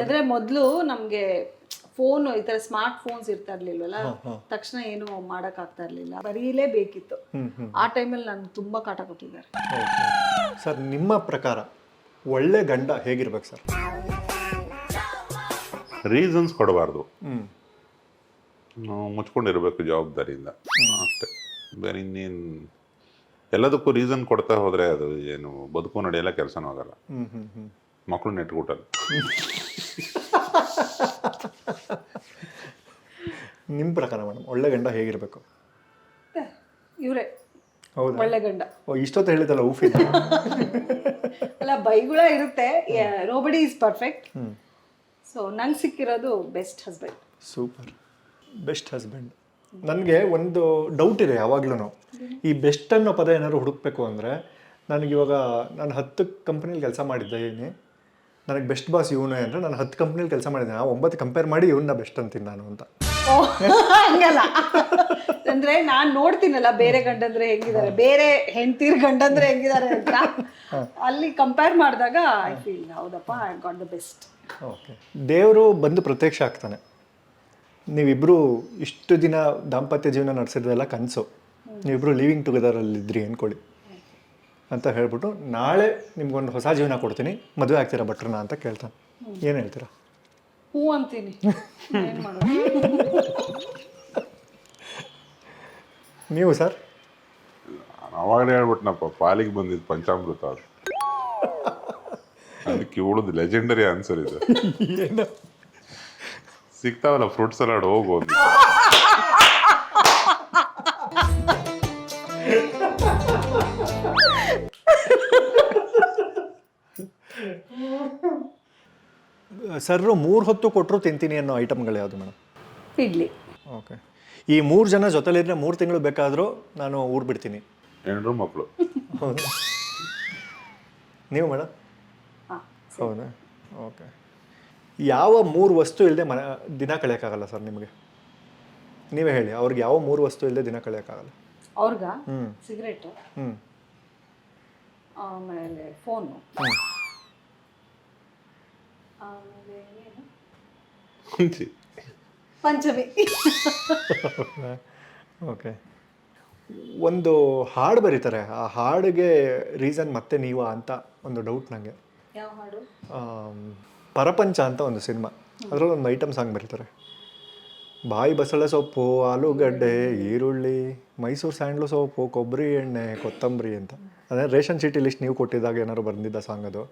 ಅಂದ್ರೆ ಮೊದಲು ನಮಗೆ ಫೋನ್ ಈ ಥರ ಸ್ಮಾರ್ಟ್ ಫೋನ್ಸ್ ಇರ್ತಾ ಇರ್ಲಿಲ್ವಲ್ಲ? ತಕ್ಷಣ ಏನು ಮಾಡಕ್ ಆಗ್ತಾ ಇರ್ಲಿಲ್ಲ. ಬರೀಲೇ ಬೇಕಿತ್ತು ಹ್ಞೂ ಹ್ಞೂ ಆ ಟೈಮಲ್ಲಿ ನಾನು ತುಂಬಾ ಕಾಟ ಕೊಟ್ಟಿದ್ದಾರೆ. ಸರ್ ನಿಮ್ಮ ಪ್ರಕಾರ ಒಳ್ಳೆ ಗಂಡ ಹೇಗಿರ್ಬೇಕು ಸರ್? ರೀಸನ್ಸ್ ಕೊಡಬಾರ್ದು. ಮುಚ್ಕೊಂಡಿರ್ಬೇಕು ಜವಾಬ್ದಾರಿಯಿಂದ. ಅಷ್ಟೇ. ಬೇರೆ ಇನ್ನೇನು ಎಲ್ಲದಕ್ಕೂ ರೀಸನ್ ಕೊಡ್ತಾ ಹೋದರೆ ಅದು ಏನು ಬದುಕು ನಡೆಯಲ್ಲ ಕೆಲಸನೂ ಆಗಲ್ಲ. ಮಕ್ಕಳು ನೆಟ್ಕೊಟ್ಟಲ್ಲ ನಿಮ್ಮ ಪ್ರಕಾರ ಮೇಡಮ್ ಒಳ್ಳೆ ಗಂಡ ಹೇಗಿರಬೇಕು? ಇವರೇ ಹೌದು? ಒಳ್ಳೆ ಗಂಡ. ಓ ಇಷ್ಟೊತ್ತು ಹೇಳಿದಲ್ಲ ಊಫಿ ಅಲ್ಲ ಬೈಗುಳ ಇರುತ್ತೆ. ರೋಬಡಿ ಇಸ್ ಪರ್ಫೆಕ್ಟ್ ಸೊ ನಂಗೆ ಸಿಕ್ಕಿರೋದು best husband super. Best husband ನನಗೆ ಒಂದು ಡೌಟ್ ಇದೆ ಯಾವಾಗ್ಲೂ ಈ ಬೆಸ್ಟ್ ಅನ್ನೋ ಪದ ಏನಾದ್ರು ಹುಡುಕ್ಬೇಕು ಅಂದರೆ ನನಗಿವಾಗ ನಾನು ಹತ್ತು ಕಂಪ್ನಿಲಿ ಕೆಲಸ ಮಾಡಿದ್ದೇನೆ ನನಗೆ ಬೆಸ್ಟ್ ಬಾಸ್ ಇವನೇ ಅಂದರೆ ನಾನು ಹತ್ತು ಕಂಪ್ನಿಲಿ ಕೆಲಸ ಮಾಡಿದ್ದೀನಿ ಆ ಒಂಬತ್ತು ಕಂಪೇರ್ ಮಾಡಿ ಇವನ್ನ ಬೆಸ್ಟ್ ಅಂತೀನಿ ನಾನು ಅಂತ. ಹಂಗಲ್ಲ. ಅಂದ್ರೆ ನಾನ್ ನೋಡ್ತೀನಲ್ಲ ಬೇರೆ ಗಂಡಂದ್ರೆ ಹೆಂಗಿದ್ದಾರೆ ಬೇರೆ ಹೆಂಡತಿರ್ ಗಂಡಂದ್ರೆ ಹೆಂಗಿದ್ದಾರೆ ಅಂತ. ಅಲ್ಲಿ ಕಂಪೇರ್ ಮಾಡಿದಾಗ ಐ ಫೀಲ್ ಹೌದಪ್ಪ I got the best okay. ದೇವರು ಬಂದು ಪ್ರತ್ಯಕ್ಷ ಆಗ್ತಾನೆ. ನೀವಿಬ್ಬರು ಇಷ್ಟು ದಿನ ದಾಂಪತ್ಯ ಜೀವನ ನಡೆಸಿದ್ರೆಲ್ಲ ಕನಸು. ನೀವಿಬ್ಬರು ಲಿವಿಂಗ್ ಟುಗೆದರಲ್ಲಿದ್ರಿ ಅಂದ್ಕೊಳ್ಳಿ ಅಂತ ಹೇಳ್ಬಿಟ್ಟು ನಾಳೆ ನಿಮ್ಗೊಂದು ಹೊಸ ಜೀವನ ಕೊಡ್ತೀನಿ ಮದುವೆ ಆಗ್ತೀರಾ ಭಟ್ರನ್ನ ಅಂತ ಕೇಳ್ತಾನೆ. ಏನು ಹೇಳ್ತೀರಾ? ಹೂ ಅಂತೀನಿ. ಏನು ಮಾಡೋದು? ನೀವು ಸರ್? ಅವಾಗಲೇ ಹೇಳ್ಬಿಟ್ನಪ್ಪ ಪಾಲಿಗೆ ಬಂದಿದ್ದು ಪಂಚಾಮೃತ ಅದು. ಅದಕ್ಕೆ ಉಳಿದು ಲೆಜೆಂಡರಿ ಆನ್ಸರ್ ಇದು. ಏನು? ಸಿಗ್ತಾವಲ್ಲ ಫ್ರೂಟ್ ಸಲಾಡ್ ಹೋಗು. ಸರ್ರು ಮೂರು ಹೊತ್ತು ಕೊಟ್ಟರು ತಿಂತೀನಿ ಅನ್ನೋ ಐಟಮ್ಗಳು ಯಾವುದು ಮೇಡಮ್? ಇಡ್ಲಿ. ಓಕೆ ಈ ಮೂರು ಜನ ಜೊತೆಲಿದ್ರೆ ಮೂರು ತಿಂಗಳು ಬೇಕಾದರೂ ನಾನು ಊರ್ ಬಿಡ್ತೀನಿ. ಮಕ್ಕಳು ಹೌದಾ. ನೀವು ಮೇಡಮ್? ಹೌದಾ? ಓಕೆ ಯಾವ ಮೂರು ವಸ್ತು ಇಲ್ಲದೆ ಮನೆ ದಿನ ಕಳೆಯೋಕ್ಕಾಗಲ್ಲ ಸರ್ ನಿಮಗೆ? ನೀವೇ ಹೇಳಿ ಅವ್ರಿಗೆ ಯಾವ ಮೂರು ವಸ್ತು ಇಲ್ಲದೆ ದಿನ ಕಳೆಯೋಕ್ಕಾಗಲ್ಲ? ಅವ್ರಿಗ? ಹ್ಮ್. ಸಿಗರೇಟು ಹ್ಞೂ ಆಮೇಲೆ ಫೋನು ಹ್ಞೂ ಆಮೇಲೆ ಏನು? ಕುಂಚಿ ಪಂಚಮಿ. ಓಕೆ. ಒಂದು ಹಾಡು ಬರೀತಾರೆ. ಆ ಹಾಡಿಗೆ ರೀಸನ್ ಮತ್ತೆ ನೀವಾ ಅಂತ ಒಂದು ಡೌಟ್ ನನಗೆ ಯಾವ ಹಾಡು? ಪರಪಂಚ ಅಂತ ಒಂದು ಸಿನಿಮಾ. ಅದರಲ್ಲಿ ಒಂದು ಐಟಮ್ ಸಾಂಗ್ ಬರೀತಾರೆ. ಬಾಯಿ ಬಸಳೆ ಸೊಪ್ಪು ಆಲೂಗಡ್ಡೆ ಈರುಳ್ಳಿ ಮೈಸೂರು ಸ್ಯಾಂಡ್ಲು ಸೊಪ್ಪು ಕೊಬ್ಬರಿ ಎಣ್ಣೆ ಕೊತ್ತಂಬರಿ ಅಂತ. ಅದೇ ರೇಷನ್ ಚೀಟಿ ಲಿಸ್ಟ್ ನೀವು ಕೊಟ್ಟಿದ್ದಾಗ ಏನಾದ್ರು ಬಂದಿದ್ದ ಸಾಂಗ್ ಅದು.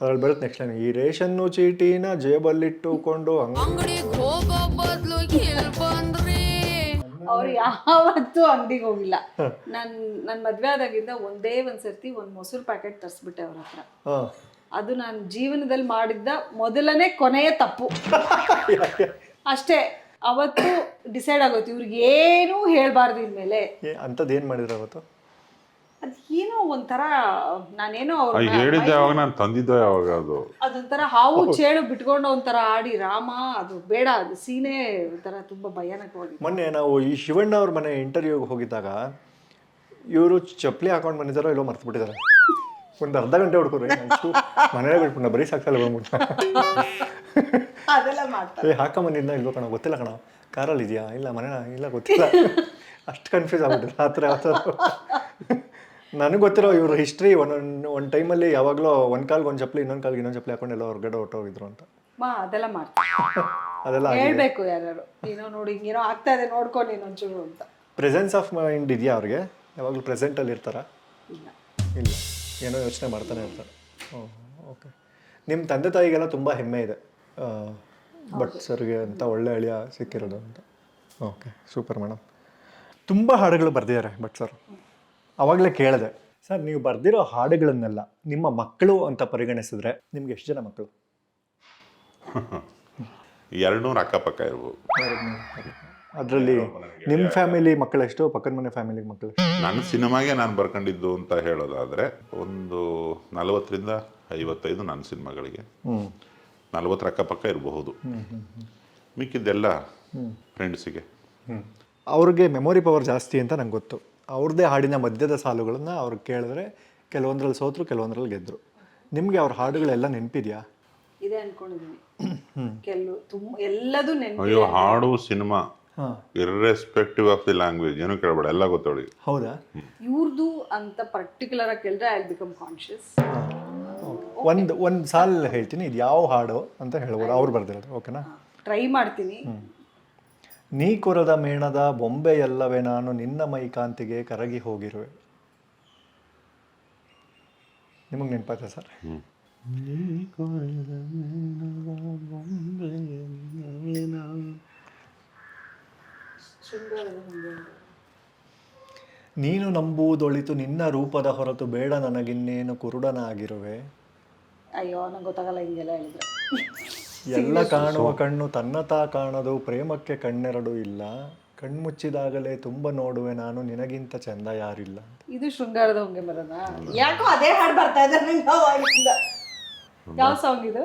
ಅದ್ರಲ್ಲಿ ಬರುತ್ತೆ ನೆಕ್ಸ್ಟ್ ಲೈನ್ ಈ ರೇಷನ್ನು ಚೀಟಿನ ಜೇಬಲ್ಲಿಟ್ಟುಕೊಂಡು ಹಂಗೆ ಅಂಗಡಿಗೆ ಹೋಗೋ ಬದ್ಲು ಇಲ್ಲಿ ಬಂದ್ರಿ? ಅವ್ರು ಯಾವತ್ತೂ ಅಂಗಡಿಗೆ ಹೋಗಿಲ್ಲ. ನನ್ ನನ್ ಮದ್ವೆ ಆದಾಗಿಂದ ಒಂದೇ ಒಂದ್ ಸರ್ತಿ ಒಂದ್ ಮೊಸರು ಪ್ಯಾಕೆಟ್ ತರಿಸ್ಬಿಟ್ಟೆ ಅವ್ರ ಹತ್ರ. ಅದು ನಾನು ಜೀವನದಲ್ಲಿ ಮಾಡಿದ್ದ ಮೊದಲನೇ ಕೊನೆಯ ತಪ್ಪು. ಅಷ್ಟೇ. ಅವತ್ತು ಡಿಸೈಡ್ ಆಗೋಯ್ತು. ಇವ್ರಿಗೆ ಏನೂ ಹೇಳ್ಬಾರ್ದು ಇನ್ಮೇಲೆ. ಏ ಅಂಥದ್ದು ಏನು ಮಾಡಿದ್ರು ಅವತ್ತು? ಅದ್ ಏನೋ ಒಂಥರ ನಾನೇನೋ ಅದು ಅವ್ರ ಹೇಳಿದ್ದೆ ಯಾವಾಗ ನಾನು ತಂದಿದ್ದೆ ಯಾವಾಗ ಅದು. ಅದೊಂಥರ ಹಾವು ಚೇಳು ಬಿಟ್ಕೊಂಡು ಒಂಥರ ಆಡಿ ರಾಮ ಅದು ಬೇಡ ಅದು ಸೀನೆ ಒಂಥರ ತುಂಬಾ ಭಯಾನಕವಾಗಿ ಮೊನ್ನೆ ನಾವು ಈ ಶಿವಣ್ಣ ಅವ್ರ ಮನೆ ಇಂಟರ್ವ್ಯೂಗೆ ಹೋಗಿದ್ದಾಗ ಇವರು ಚಪ್ಪಲಿ ಹಾಕೊಂಡು ಬಂದಿದ್ದಾರೋ ಇಲ್ಲೋ ಮರ್ತು ಬಿಟ್ಟಿದ್ದಾರೆ. ಒಂದು ಅರ್ಧ ಗಂಟೆ ಹುಡ್ಕೋರು ಮನೇಲೆ ಬಿಟ್ಬಿಟ್ಟ ಬರೀ ಸಾಕಲ್ಲ ಬಂದ್ಬಿಟ್ಟು ಅದೆಲ್ಲ ಮಾಡ್ತಾರೆ. ಏ ಹಾಕೊಂಬಂದಿದ್ನ ಇಲ್ವೋ ಕಣ ಗೊತ್ತಿಲ್ಲ ಕಣ. ಕಾರಲ್ಲಿ ಇದೆಯಾ? ಇಲ್ಲ ಮನೆ ಇಲ್ಲ ಗೊತ್ತಿಲ್ಲ. ಅಷ್ಟು ಕನ್ಫ್ಯೂಸ್ ಆಗ್ಬಿಟ್ಟಿದೆ ಆ ಥರ. ನನಗೆ ಗೊತ್ತಿರೋ ಇವರು ಹಿಸ್ಟ್ರಿ ಒಂದೊಂದು ಒಂದು ಟೈಮಲ್ಲಿ ಯಾವಾಗಲೂ ಒಂದು ಕಾಲ್ಗೆ ಒಂದು ಚಪ್ಪಲಿ ಇನ್ನೊಂದು ಕಾಲ್ಗೆ ಇನ್ನೊಂದು ಚಪ್ಪಲಿ ಹಾಕೊಂಡು ಎಲ್ಲ ಹೊರಗಡೆ ಹೊಟ್ಟೋಗಿದ್ರು ಅಂತ. ಮಾ ಅದೆಲ್ಲ ಮಾಡ್ತಾರೆ ಅದೆಲ್ಲ ಹೇಳ್ಬೇಕು ಯಾರು ಏನೋ ನೋಡಿ ಏನೋ ಆಗ್ತಾ ಇದೆ ನೋಡ್ಕೊ ನೀನು ಒಂಚೂರು ಅಂತ. ಪ್ರೆಸೆನ್ಸ್ ಆಫ್ ಮೈಂಡ್ ಇದೆಯಾ ಅವ್ರಿಗೆ? ಯಾವಾಗಲೂ ಪ್ರೆಸೆಂಟಲ್ಲಿ ಇರ್ತಾರಾ? ಇಲ್ಲ. ಇಲ್ಲ. ಏನೋ ಯೋಚನೆ ಮಾಡ್ತಾನೆ ಇರ್ತಾರೆ. ಓ ಓಕೆ. ನಿಮ್ಮ ತಂದೆ ತಾಯಿಗೆಲ್ಲ ತುಂಬ ಹೆಮ್ಮೆ ಇದೆ. ಬಟ್ ಭಟ್ ಸರ್ಗೆ ಅಂತ ಒಳ್ಳೆ ಅಳಿಯ ಸಿಕ್ಕಿರೋದು ಅಂತ. ಓಕೆ ಸೂಪರ್ ಮೇಡಮ್ ತುಂಬ ಹಾಡುಗಳು ಬರೆದಿದ್ದಾರೆ ಭಟ್ ಸರ್ ಅವಾಗಲೇ ಕೇಳಿದೆ ಸರ್ ನೀವು ಬರೆದಿರೋ ಹಾಡುಗಳನ್ನೆಲ್ಲ ನಿಮ್ಮ ಮಕ್ಕಳು ಅಂತ ಪರಿಗಣಿಸಿದ್ರೆ ನಿಮ್ಗೆ ಎಷ್ಟು ಜನ ಮಕ್ಕಳು? ಎರಡ್ನೂರು ಅಕ್ಕಪಕ್ಕ ಇರ್ಬೋದು. ಅದರಲ್ಲಿ ನಿಮ್ಮ ಫ್ಯಾಮಿಲಿ ಮಕ್ಕಳೆಷ್ಟು ಪಕ್ಕದ ಮನೆ ಫ್ಯಾಮಿಲಿ ಮಕ್ಕಳು ನನ್ನ ಸಿನಿಮಾಗೆ ನಾನು ಬರ್ಕೊಂಡಿದ್ದು ಅಂತ ಹೇಳೋದಾದ್ರೆ ಒಂದು ನಲವತ್ತರಿಂದ ಐವತ್ತೈದು ನನ್ನ ಸಿನಿಮಾಗಳಿಗೆ. ನಲವತ್ತರ ಅಕ್ಕಪಕ್ಕ ಇರಬಹುದು. ಮಿಕ್ಕಿದ್ದೆಲ್ಲ ಫ್ರೆಂಡ್ಸಿಗೆ. ಅವ್ರಿಗೆ ಮೆಮೊರಿ ಪವರ್ ಜಾಸ್ತಿ ಅಂತ ನಂಗೆ ಗೊತ್ತು. ಅವ್ರದ್ದೇ ಹಾಡಿನ ಮಧ್ಯದ ಸಾಲುಗಳನ್ನು ಅವ್ರು ಕೇಳಿದ್ರೆ ಕೆಲವೊಂದ್ರಲ್ಲಿ ಸೋತರು ಕೆಲವೊಂದ್ರಲ್ಲಿ ಗೆದ್ದರು ನಿಮಗೆ ಅವ್ರ ಹಾಡುಗಳೆಲ್ಲ ನೆನಪಿದೆಯಾ? ಇದೆ ಅನ್ಕೊಂಡಿದೀನಿ. ಕೆಲವು ತುಂಬ ಎಲ್ಲದೂ ನೆನಪು ಅಯ್ಯೋ ಹಾಡು ಸಿನಿಮಾ ಹಾಂ. ಇರ್ರೆಸ್ಪೆಕ್ಟಿವ್ ಆಫ್ ದಿ ಲ್ಯಾಂಗ್ವೇಜ್ ಏನು ಕೇಳಬೇಡ ಎಲ್ಲ ಗೊತ್ತವಳಿಗೆ. ಹೌದಾ? ಇವ್ರದ್ದು ಅಂತ ಪರ್ಟಿಕ್ಯುಲರ್ ಆಗಿ ಕೇಳಿದ್ರೆ ಐ ಬಿಕಮ್ ಕಾನ್ಶಿಯಸ್ ಒಂದು ಒಂದು ಸಾಲ್ ಹೇಳ್ತೀನಿ ಇದು ಯಾವ ಹಾಡು ಅಂತ ಹೇಳ್ಬೋದು ಅವ್ರು ಬರ್ದಿರೋದು ಓಕೆನಾ? ಟ್ರೈ ಮಾಡ್ತೀನಿ. ನೀ ಕೊರದ ಮೇಣದ ಬೊಂಬೆಯಲ್ಲವೇ ನಾನು ನಿನ್ನ ಮೈಕಾಂತಿಗೆ ಕರಗಿ ಹೋಗಿರುವೆ. ನಿಮಗೆ ನೆನಪಾಯ್ತಾ ಸರ್? ನೀನು ನಂಬುವುದೊಳಿತು ನಿನ್ನ ರೂಪದ ಹೊರತು ಬೇಡ ನನಗಿನ್ನೇನು ಕುರುಡನಾಗಿರುವೆ. ಅಯ್ಯೋ ನಂಗೆ ಗೊತ್ತಾಗಲ್ಲ ಹಿಂಗೆಲ್ಲ ಹೇಳಿದ್ರೆ. ಎಲ್ಲ ಕಾಣುವ ಕಣ್ಣು ತನ್ನತಾ ಕಾಣದು ಪ್ರೇಮಕ್ಕೆ ಕಣ್ಣೆರಡು ಇಲ್ಲ. ಕಣ್ಮುಚ್ಚಿದಾಗಲೇ ತುಂಬ ನೋಡುವೆ ನಾನು ನಿನಗಿಂತ ಚಂದ ಯಾರಿಲ್ಲ. ಇದು ಶೃಂಗಾರದ ಹೊಂಗೆ ಬರೋದ ಯಾಕೋ ಅದೇ ಹಾಡು ಬರ್ತಾ ಇದೆ ನಂಗೆ ಅವಾಗಿಂದ ಯಾವ ಸಾಂಗ್ ಇದು?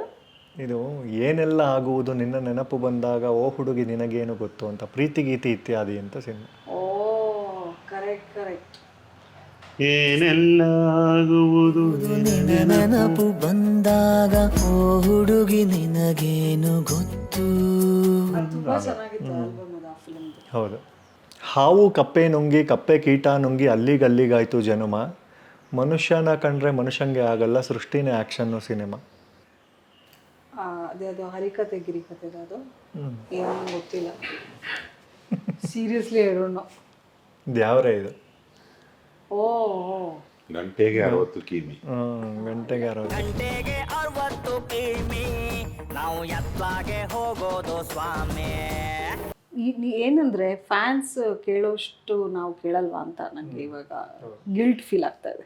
ಇದು ಏನೆಲ್ಲ ಆಗುವುದು ನಿನ್ನ ನೆನಪು ಬಂದಾಗ ಓ ಹುಡುಗಿ ನಿನಗೇನು ಗೊತ್ತು ಅಂತ ಪ್ರೀತಿ ಗೀತಿ ಇತ್ಯಾದಿ ಅಂತ ಸಿನಿಮಾ. ಓ ಕರೆಕ್ಟ್ ಕರೆಕ್ಟ್ ಏನೆಲ್ಲ ಆಗುವುದು ನೆನಪು ಬಂದಾಗ ಓ ಹುಡುಗಿ ನಿನಗೇನು ಗೊತ್ತು? ಹೌದು. ಹಾವು ಕಪ್ಪೆ ನುಂಗಿ ಕಪ್ಪೆ ಕೀಟ ನುಂಗಿ ಅಲ್ಲಿಗಲ್ಲಿಗಾಯ್ತು ಜನುಮ. ಮನುಷ್ಯನ ಕಂಡ್ರೆ ಮನುಷ್ಯಂಗೆ ಆಗಲ್ಲ ಸೃಷ್ಟಿನೇ ಆ್ಯಕ್ಷನ್ನು ಸಿನಿಮಾ. ಅದೇ ಅದು ಹರಿಕತೆ ಗಿರಿಕತೆ ಅದು ಏನೋ ಗೊತ್ತಿಲ್ಲ. ಸೀರಿಯಸ್ಲಿ ಹೇಳೋಣ ದ್ಯಾವ್ರೆ ಯಾವ್ರೇ ಇದು. ಗಂಟೆಗೆ ಅರವತ್ತು ಕಿಮಿ. ಗಂಟೆಗೆ ಅರವತ್ತು. ಗಂಟೆಗೆ ಅರವತ್ತು ಕಿಮಿ. ನಾವು ಎತ್ತಾಗೆ ಹೋಗೋದು ಸ್ವಾಮಿ. ಏನಂದ್ರೆ ಫ್ಯಾನ್ಸ್ ಕೇಳೋಷ್ಟು ನಾವು ಕೇಳಲ್ವಾ ಅಂತ ನಂಗೆ ಇವಾಗ ಗಿಲ್ಟ್ ಫೀಲ್ ಆಗ್ತಾ ಇದೆ.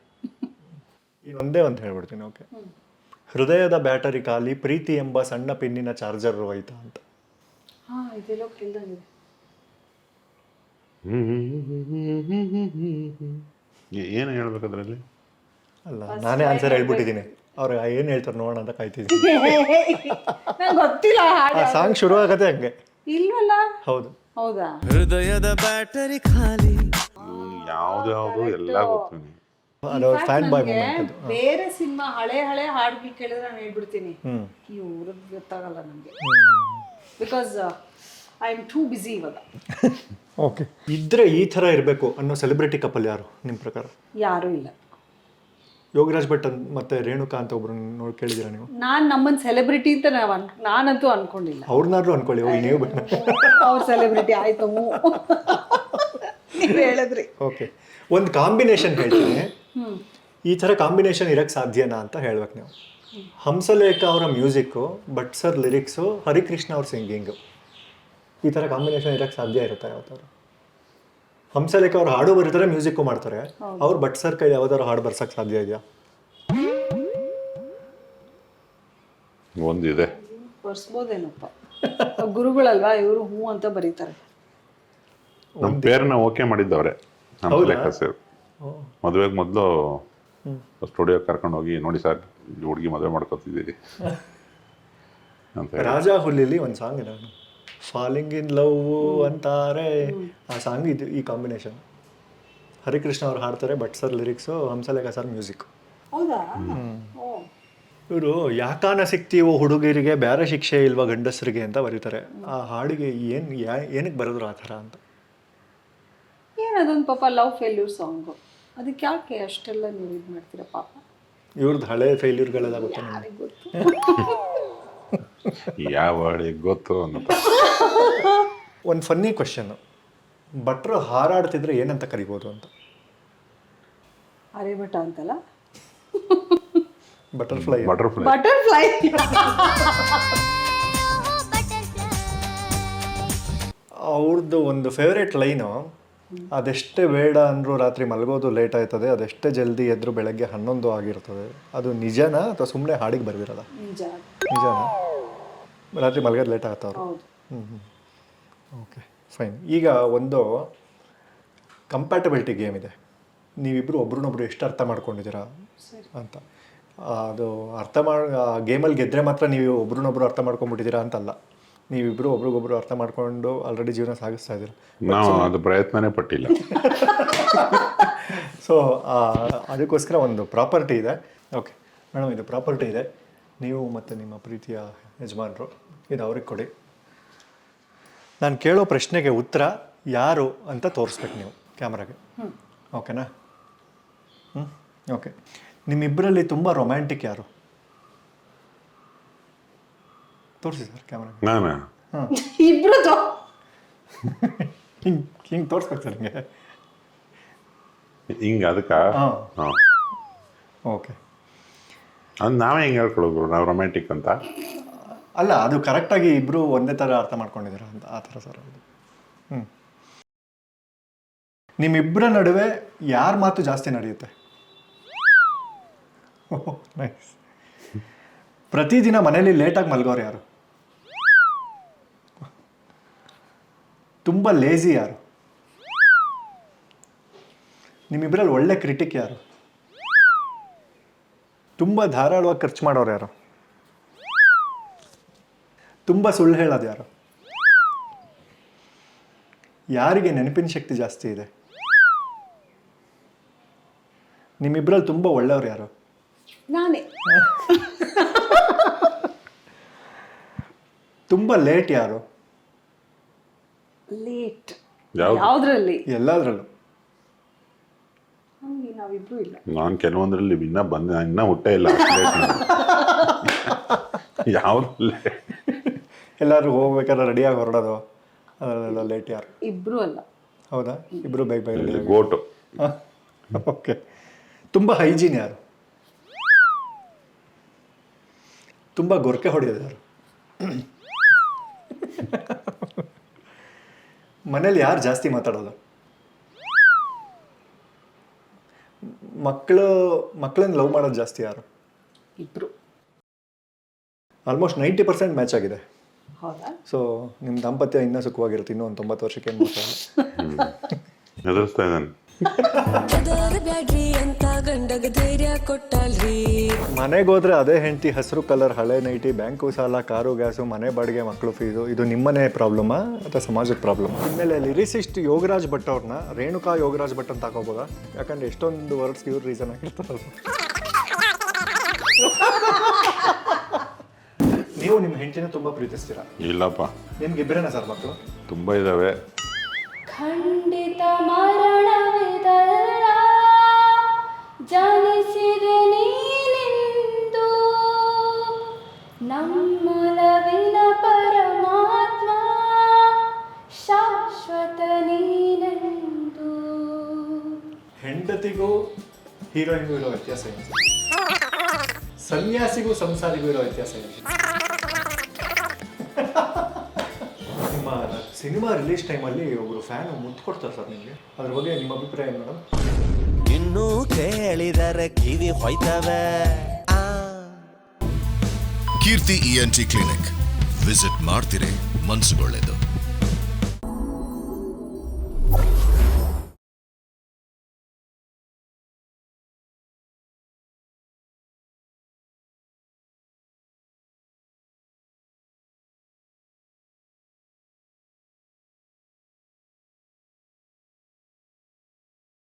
ಒಂದೇ ಒಂದು ಹೇಳ್ಬಿಡ್ತೀನಿ ಓಕೆ ಹೃದಯದ ಬ್ಯಾಟರಿ ಖಾಲಿ ಪ್ರೀತಿ ಎಂಬ ಸಣ್ಣ ಪಿನ್ನಿನ ಚಾರ್ಜರ್ ಹೋಯ್ತಾ ಅಂತ. ಹಾ ಇದೆಲ್ಲೋ ಕೇಳ್ದಂಗಿದೆ ಏನು ಹೇಳ್ಬೇಕದ್ರಲ್ಲಿ? ಅಲ್ಲ ನಾನೇ ಆನ್ಸರ್ ಹೇಳ್ಬಿಟ್ಟಿದ್ದೀನಿ. ಅವ್ರು ಏನು ಹೇಳ್ತಾರೆ ನೋಡೋಣ ಅಂತ ಕಾಯ್ತಿದ್ದೀನಿ. ನಂಗೆ ಗೊತ್ತಿಲ್ಲ ಹಾಡು ಆ ಸಾಂಗ್ ಶುರು ಆಗತ್ತೆ ಹಂಗೆ. ಇಲ್ವಲ್ಲ? ಹೌದು. ಹೌದಾ? ಹೃದಯದ ಬ್ಯಾಟರಿ ಖಾಲಿ. ಯಾವ್ದು ಎಲ್ಲ ಗೊತ್ತು ನನಗೆ. ಅದು ಫ್ಯಾನ್ ಬಾಯ್ ಮೂಮೆಂಟ್ ಅದು ಬೇರೆ ಸಿನಿಮಾ ಹಳೆ ಹಳೆ ಹಾಡುಗಳು ಕೇಳಿದ್ರೆ ನಾನು ಹೇಳ್ಬಿಡ್ತೀನಿ. ಇವ್ರದ್ದು ಗೊತ್ತಾಗಲ್ಲ ನನಗೆ because I am too busy ಇವಾಗ. ಓಕೆ ಇದ್ರೆ ಈ ಥರ ಇರಬೇಕು ಅನ್ನೋ ಸೆಲೆಬ್ರಿಟಿ ಕಪಲ್ ಯಾರು ನಿಮ್ಮ ಪ್ರಕಾರ? ಯಾರೂ ಇಲ್ಲ. ಯೋಗರಾಜ್ ಭಟ್ ಅಂತ ಮತ್ತೆ ರೇಣುಕಾ ಅಂತ ಒಬ್ರು ನೋಡಿ ಕೇಳಿದ್ದೀರಾ ನೀವು? ನಾನು ನಮ್ಮನ್ನ ಸೆಲೆಬ್ರಿಟಿ ಅಂತ ನಾವು ಅನ್ ನಾನಂತೂ ಅನ್ಕೊಂಡಿಲ್ಲ. ಅವ್ರನ್ನಾದ್ರೂ ಅನ್ಕೊಳ್ಳಿ ಹೋಗಿ ನೀವು ಬಟ್ ಅವ್ರ ಸೆಲೆಬ್ರಿಟಿ ಆಯ್ತು ನೀವು ಹೇಳಿದ್ರಿ. ಓಕೆ ಒಂದು ಕಾಂಬಿನೇಷನ್ ಹೇಳ್ತೀನಿ. ಈ ಥರ ಕಾಂಬಿನೇಷನ್ ಇರಕ್ಕೆ ಸಾಧ್ಯನಾ ಅಂತ ಹೇಳ್ಬೇಕು ನೀವು. ಹಂಸಲೇಖ ಅವರ music Bhat sir lyrics Harikrishna ಅವ್ರ ಸಿಂಗಿಂಗು ಈ ಥರ ಕಾಂಬಿನೇಷನ್ ಇರೋಕ್ಕೆ ಸಾಧ್ಯ ಇರುತ್ತೆ ಯಾವ್ದಾದ್ರು ಹಂಸಲೇಖ ಅವ್ರು ಹಾಡು ಬರೀತಾರೆ ಮ್ಯೂಸಿಕ್ಕು ಮಾಡ್ತಾರೆ. ಅವ್ರು ಬಟ್ ಸರ್ ಕೈ ಯಾವ್ದಾದ್ರು ಹಾಡು ಬರ್ಸಕ್ಕೆ ಸಾಧ್ಯ ಇದೆಯಾ? ಒಂದಿದೆ. ಬರ್ಸ್ಬೋದೇನಪ್ಪ? ಗುರುಗಳಲ್ವಾ ಇವರು ಹೂ ಅಂತ ಬರೀತಾರೆ. ನಮ್ಮ ಪೇರ್ನ ಓಕೆ ಮಾಡಿದ್ದವ್ರೆ ನಮ್ಮ ಹೌದಾ? ಸರ್ ಮದುವೆಗೆ ಮೊದಲು ಸ್ಟುಡಿಯೋ ಕರ್ಕೊಂಡು ಹೋಗಿ ನೋಡಿ ಸರ್ ಹುಡುಗಿ ಮದುವೆ ಮಾಡ್ಕೊತಿದ್ದೀರಿ. ಅಂತ ರಾಜಾ ಹುಲಿಲಿ ಒಂದು ಸಾಂಗ್ ಇದೆ. ಫಾಲಿಂಗ್ ಇನ್ ಲವ್ ಅಂತಾರೆ. ಆ ಸಾಂಗ್ ಇದು ಈ ಕಾಂಬಿನೇಷನ್ ಹರಿಕೃಷ್ಣ ಅವ್ರು ಹಾಡ್ತಾರೆ but sir lyrics Hamsalekha sir music ಹೌದಾ? ಓ. ಇವರು ಯಾಕಾನ ಸಿಕ್ತೀವೋ ಹುಡುಗರಿಗೆ ಬೇರೆ ಶಿಕ್ಷೆ ಇಲ್ವಾ ಗಂಡಸರಿಗೆ ಅಂತ ಬರೀತಾರೆ. ಆ ಹಾಡಿಗೆ ಏನು ಏನಕ್ಕೆ ಬರೆದ್ರು ಆ ಥರ ಅಂತ. ಏನದೊಂದು ಪಾಪ ಲವ್ ಫೇಲ್ಯೂರ್ ಸಾಂಗು ಅದಕ್ಕೆ ಯಾಕೆ ಅಷ್ಟೆಲ್ಲ ನೀವು ಇದು ಮಾಡ್ತೀರಾ ಪಾಪ? ಇವ್ರದ್ದು ಹಳೆ ಫೇಲ್ಯೂರ್ಗಳೆಲ್ಲ ಗೊತ್ತಾ ನಿಮ್ಗೆ? ಯಾರಿಗೆ ಗೊತ್ತು? ಯಾವ ಹಳ್ಳಿಗ್ ಗೊತ್ತು ಅಂತ. ಒಂದು ಫನ್ನಿ ಕ್ವಶನ್ ಭಟ್ರು ಹಾರಾಡ್ತಿದ್ರೆ ಏನಂತ ಕರಿಬೋದು ಅಂತ. ಆರ್ಯಭಟ ಅಂತಲ್ಲ? ಬಟರ್ಫ್ಲೈ ಬಟರ್ಫ್ಲೈ ಬಟರ್ಫ್ಲೈ ಅವ್ರದ್ದು ಒಂದು ಫೇವ್ರೇಟ್ ಲೈನು ಅದೆಷ್ಟೇ ಬೇಡ ಅಂದರೂ ರಾತ್ರಿ ಮಲಗೋದು ಲೇಟ್ ಆಯ್ತದೆ ಅದೆಷ್ಟೇ ಜಲ್ದಿ ಎದ್ರು ಬೆಳಗ್ಗೆ ಹನ್ನೊಂದು ಆಗಿರ್ತದೆ ಅದು ನಿಜನಾ ಅಥವಾ ಸುಮ್ಮನೆ ಹಾಡಿಗೆ ಬರ್ದಿರಲ್ಲ? ನಿಜ. ನಿಜನಾ? ರಾತ್ರಿ ಮಲಗೋದು ಲೇಟ್ ಆಗ್ತಾವ್ರು ಹ್ಞೂ ಹ್ಞೂ ಓಕೆ ಫೈನ್ ಈಗ ಒಂದು ಕಂಪ್ಯಾಟಬಿಲಿಟಿ ಗೇಮ್ ಇದೆ. ನೀವಿಬ್ಬರು ಒಬ್ರನ್ನೊಬ್ರು ಎಷ್ಟು ಅರ್ಥ ಮಾಡ್ಕೊಂಡಿದ್ದೀರಾ ಅಂತ. ಅದು ಅರ್ಥ ಮಾಡಿ ಗೇಮಲ್ಲಿ ಗೆದ್ದರೆ ಮಾತ್ರ ನೀವು ಒಬ್ರನ್ನೊಬ್ರು ಅರ್ಥ ಮಾಡ್ಕೊಂಡ್ಬಿಟ್ಟಿದ್ದೀರಾ ಅಂತಲ್ಲ. ನೀವಿಬ್ಬರು ಒಬ್ರಿಗೊಬ್ರು ಅರ್ಥ ಮಾಡ್ಕೊಂಡು ಆಲ್ರೆಡಿ ಜೀವನ ಸಾಗಿಸ್ತಾ ಇದ್ದೀರಾ. ನಾವು ಅದು ಪ್ರಯತ್ನನೇ ಪಟ್ಟಿಲ್ಲ. ಸೊ ಅದಕ್ಕೋಸ್ಕರ ಒಂದು ಪ್ರಾಪರ್ಟಿ ಇದೆ. ಓಕೆ ಮೇಡಮ್ ಇದು ಪ್ರಾಪರ್ಟಿ ಇದೆ. ನೀವು ಮತ್ತು ನಿಮ್ಮ ಪ್ರೀತಿಯ ಯಜಮಾನರು ಇದು ಅವ್ರಿಗೆ ಕೊಡಿ. ನಾನು ಕೇಳೋ ಪ್ರಶ್ನೆಗೆ ಉತ್ತರ ಯಾರು ಅಂತ ತೋರಿಸ್ಬೇಕು ನೀವು ಕ್ಯಾಮ್ರಾಗೆ. ಓಕೆನಾ? ಹ್ಞೂ ಓಕೆ. ನಿಮ್ಮಿಬ್ಬರಲ್ಲಿ ತುಂಬ ರೊಮ್ಯಾಂಟಿಕ್ ಯಾರು? ತೋರಿಸಿ ಸರ್ ಕ್ಯಾಮ್ರಾ ನಾನು? ಇಬ್ರು ಹಿಂಗೆ ಹಿಂಗೆ ತೋರಿಸ್ಬೇಕು ಸರ್ ಹಿಂಗೆ ಹಿಂಗೆ ಅದಕ್ಕೆ? ಹಾಂ. ಹಾಂ. ಓಕೆ. ಅದು ನಾವೇ ಹಿಂಗೆ ಹೇಳ್ಕೊಳೋದು ನಾವು ರೊಮ್ಯಾಂಟಿಕ್ ಅಂತ? ಅಲ್ಲ, ಅದು ಕರೆಕ್ಟಾಗಿ ಇಬ್ಬರು ಒಂದೇ ಥರ ಅರ್ಥ ಮಾಡ್ಕೊಂಡಿದ್ದೀರಾ ಅಂತ ಆ ಥರ ಸರ್ ಅದು. ಹ್ಞೂ ನಿಮ್ಮಿಬ್ಬರ ನಡುವೆ ಯಾರ ಮಾತು ಜಾಸ್ತಿ ನಡೆಯುತ್ತೆ? ನೈಸ್ ಪ್ರತಿದಿನ ಮನೇಲಿ ಲೇಟಾಗಿ ಮಲ್ಗೋರು ಯಾರು? ತುಂಬ ಲೇಜಿ ಯಾರು? ನಿಮ್ಮಿಬ್ಬರಲ್ಲಿ ಒಳ್ಳೆ ಕ್ರಿಟಿಕ್ ಯಾರು? ತುಂಬ ಧಾರಾಳವಾಗಿ ಖರ್ಚು ಮಾಡೋರು ಯಾರು? ತುಂಬ ಸುಳ್ಳು ಹೇಳೋದು ಯಾರು? ಯಾರಿಗೆ ನೆನಪಿನ ಶಕ್ತಿ ಜಾಸ್ತಿ ಇದೆ? ನಿಮ್ಮಿಬ್ಬರಲ್ಲಿ ತುಂಬ ಒಳ್ಳೆಯವ್ರು ಯಾರು? ನಾನೇ. ತುಂಬ ಲೇಟ್ ಯಾರು? ಲೇಟ್. ಯಾವ್ದು? ಯಾವ್ದ್ರಲ್ಲಿ? ಎಲ್ಲದರಲ್ಲೂ. ನಮ್ಗೆ ನಾವಿಬ್ರು ಇಲ್ಲ. ನಾನು ಕೆಲವೊಂದ್ರಲ್ಲಿ ಇನ್ನ ಬಂದ ಇನ್ನ ಹುಟ್ಟೆ ಇಲ್ಲ. ಯಾವ್ದಲ್ಲೇ ಎಲ್ಲರೂ ಹೋಗ್ಬೇಕಾದ್ರೆ ರೆಡಿಯಾಗಿ ಹೊರಡೋದು. ಅದರಲ್ಲೆಲ್ಲ ಲೇಟ್ ಯಾರು? ಇಬ್ರು ಅಲ್ಲ. ಹೌದಾ? ಇಬ್ಬರು ಬೇಗ ಬೇಗ ರೆಡಿ ಗೋಟು ಓಕೆ ತುಂಬ ಹೈಜೀನ್ ಯಾರು? ತುಂಬ ಗೊರಕೆ ಹೊಡೆಯೋದು ಯಾರು? ಮನೇಲಿ ಯಾರು ಜಾಸ್ತಿ ಮಾತಾಡೋದು? ಮಕ್ಕಳು ಮಕ್ಕಳನ್ನ ಲವ್ ಮಾಡೋದು ಜಾಸ್ತಿ ಯಾರು? ಇಬ್ರು. ಆಲ್ಮೋಸ್ಟ್ ನೈಂಟಿ ಪರ್ಸೆಂಟ್ ಮ್ಯಾಚ್ ಆಗಿದೆ. ಹೌದಾ? ಸೊ ನಿಮ್ಮ ದಾಂಪತ್ಯ ಇನ್ನೂ ಸುಖವಾಗಿರುತ್ತೆ ಇನ್ನೂ ಒಂದು ತೊಂಬತ್ತು ವರ್ಷಕ್ಕೆ ಏನು ಮಾತಾಡಲ್ಲ ಎದುರಿಸ್ತಾ ಇದ್ದಾನೆ. ಬ್ಯಾಡ್ರಿ ಅಂತ ಗಂಡಗ ಧೈರ್ಯ ಕೊಟ್ಟಲ್ರಿ. ಮನೆಗೆ ಹೋದ್ರೆ ಅದೇ ಹೆಂಡತಿ ಹಸಿರು ಕಲರ್ ಹಳೆ ನೈಟಿ ಬ್ಯಾಂಕು ಸಾಲ ಕಾರು ಗ್ಯಾಸು ಮನೆ ಬಾಡಿಗೆ ಮಕ್ಕಳು ಫೀಸು ಇದು ನಿಮ್ಮನೆ ಪ್ರಾಬ್ಲಮಾ ಅಥವಾ ಸಮಾಜದ ಪ್ರಾಬ್ಲಮ್? ಆಮೇಲೆ ಲಿರಿಸಿಸ್ಟ್ ಯೋಗರಾಜ್ ಭಟ್ ಅವ್ರನ್ನ ರೇಣುಕಾ ಯೋಗರಾಜ್ ಭಟ್ ಅಂತ ಹಾಕೋಬೋದಾ ಯಾಕಂದ್ರೆ ಎಷ್ಟೊಂದು ವರ್ಡ್ಸ್ ಇವ್ರ ರೀಸನ್ ಆಗಿರ್ತಾರಲ್ಲ ನೀವು ನಿಮ್ಮ ಹೆಂಡತಿನ ತುಂಬಾ ಪ್ರೀತಿಸ್ತೀರಾ? ಇಲ್ಲಪ್ಪ. ನಿಮ್ಗೆ ಇಬ್ಬರೇನ ಸರ್ ಮಕ್ಕಳು ತುಂಬ ಇದ್ದಾವೆ ಖಂಡಿತ ಮರಣವಿದಲ್ಲ ಜನಿಸಿದೆ ನೀನೆಂದು. ನಮ್ಮೊಲವಿನ ಪರಮಾತ್ಮ ಶಾಶ್ವತ ನೀನೆಂದು. ಹೆಂಡತಿಗೂ ಹೀರೋಯಿನ್ಗೂ ಇರೋ ವ್ಯತ್ಯಾಸ ಏನು? ಸರ್? ಸನ್ಯಾಸಿಗೂ ಸಂಸಾರಿಗೂ ಇರೋ ವ್ಯತ್ಯಾಸ ಏನು? ಸಿನಿಮಾ ರಿಲೀಸ್ ಟೈಮಲ್ಲಿ ಒಬ್ಬರು ಫ್ಯಾನ್ ಮುತ್ತು ಕೊಡ್ತಾರೆ ಸರ್ ನಿಮಗೆ. ಅದ್ರ ಬಗ್ಗೆ ನಿಮ್ಮ ಅಭಿಪ್ರಾಯ ಏನು ಮೇಡಮ್ ಇನ್ನು ಕೇಳಿದರೆ ಕಿವಿ ಹೊಯ್ತವೆ. ಕೀರ್ತಿ ಇಎನ್ಟಿ ಕ್ಲಿನಿಕ್ ವಿಸಿಟ್ ಮಾಡ್ತಿರೇ ಮನ್ಸುಗೊಳ್ಳೆದು.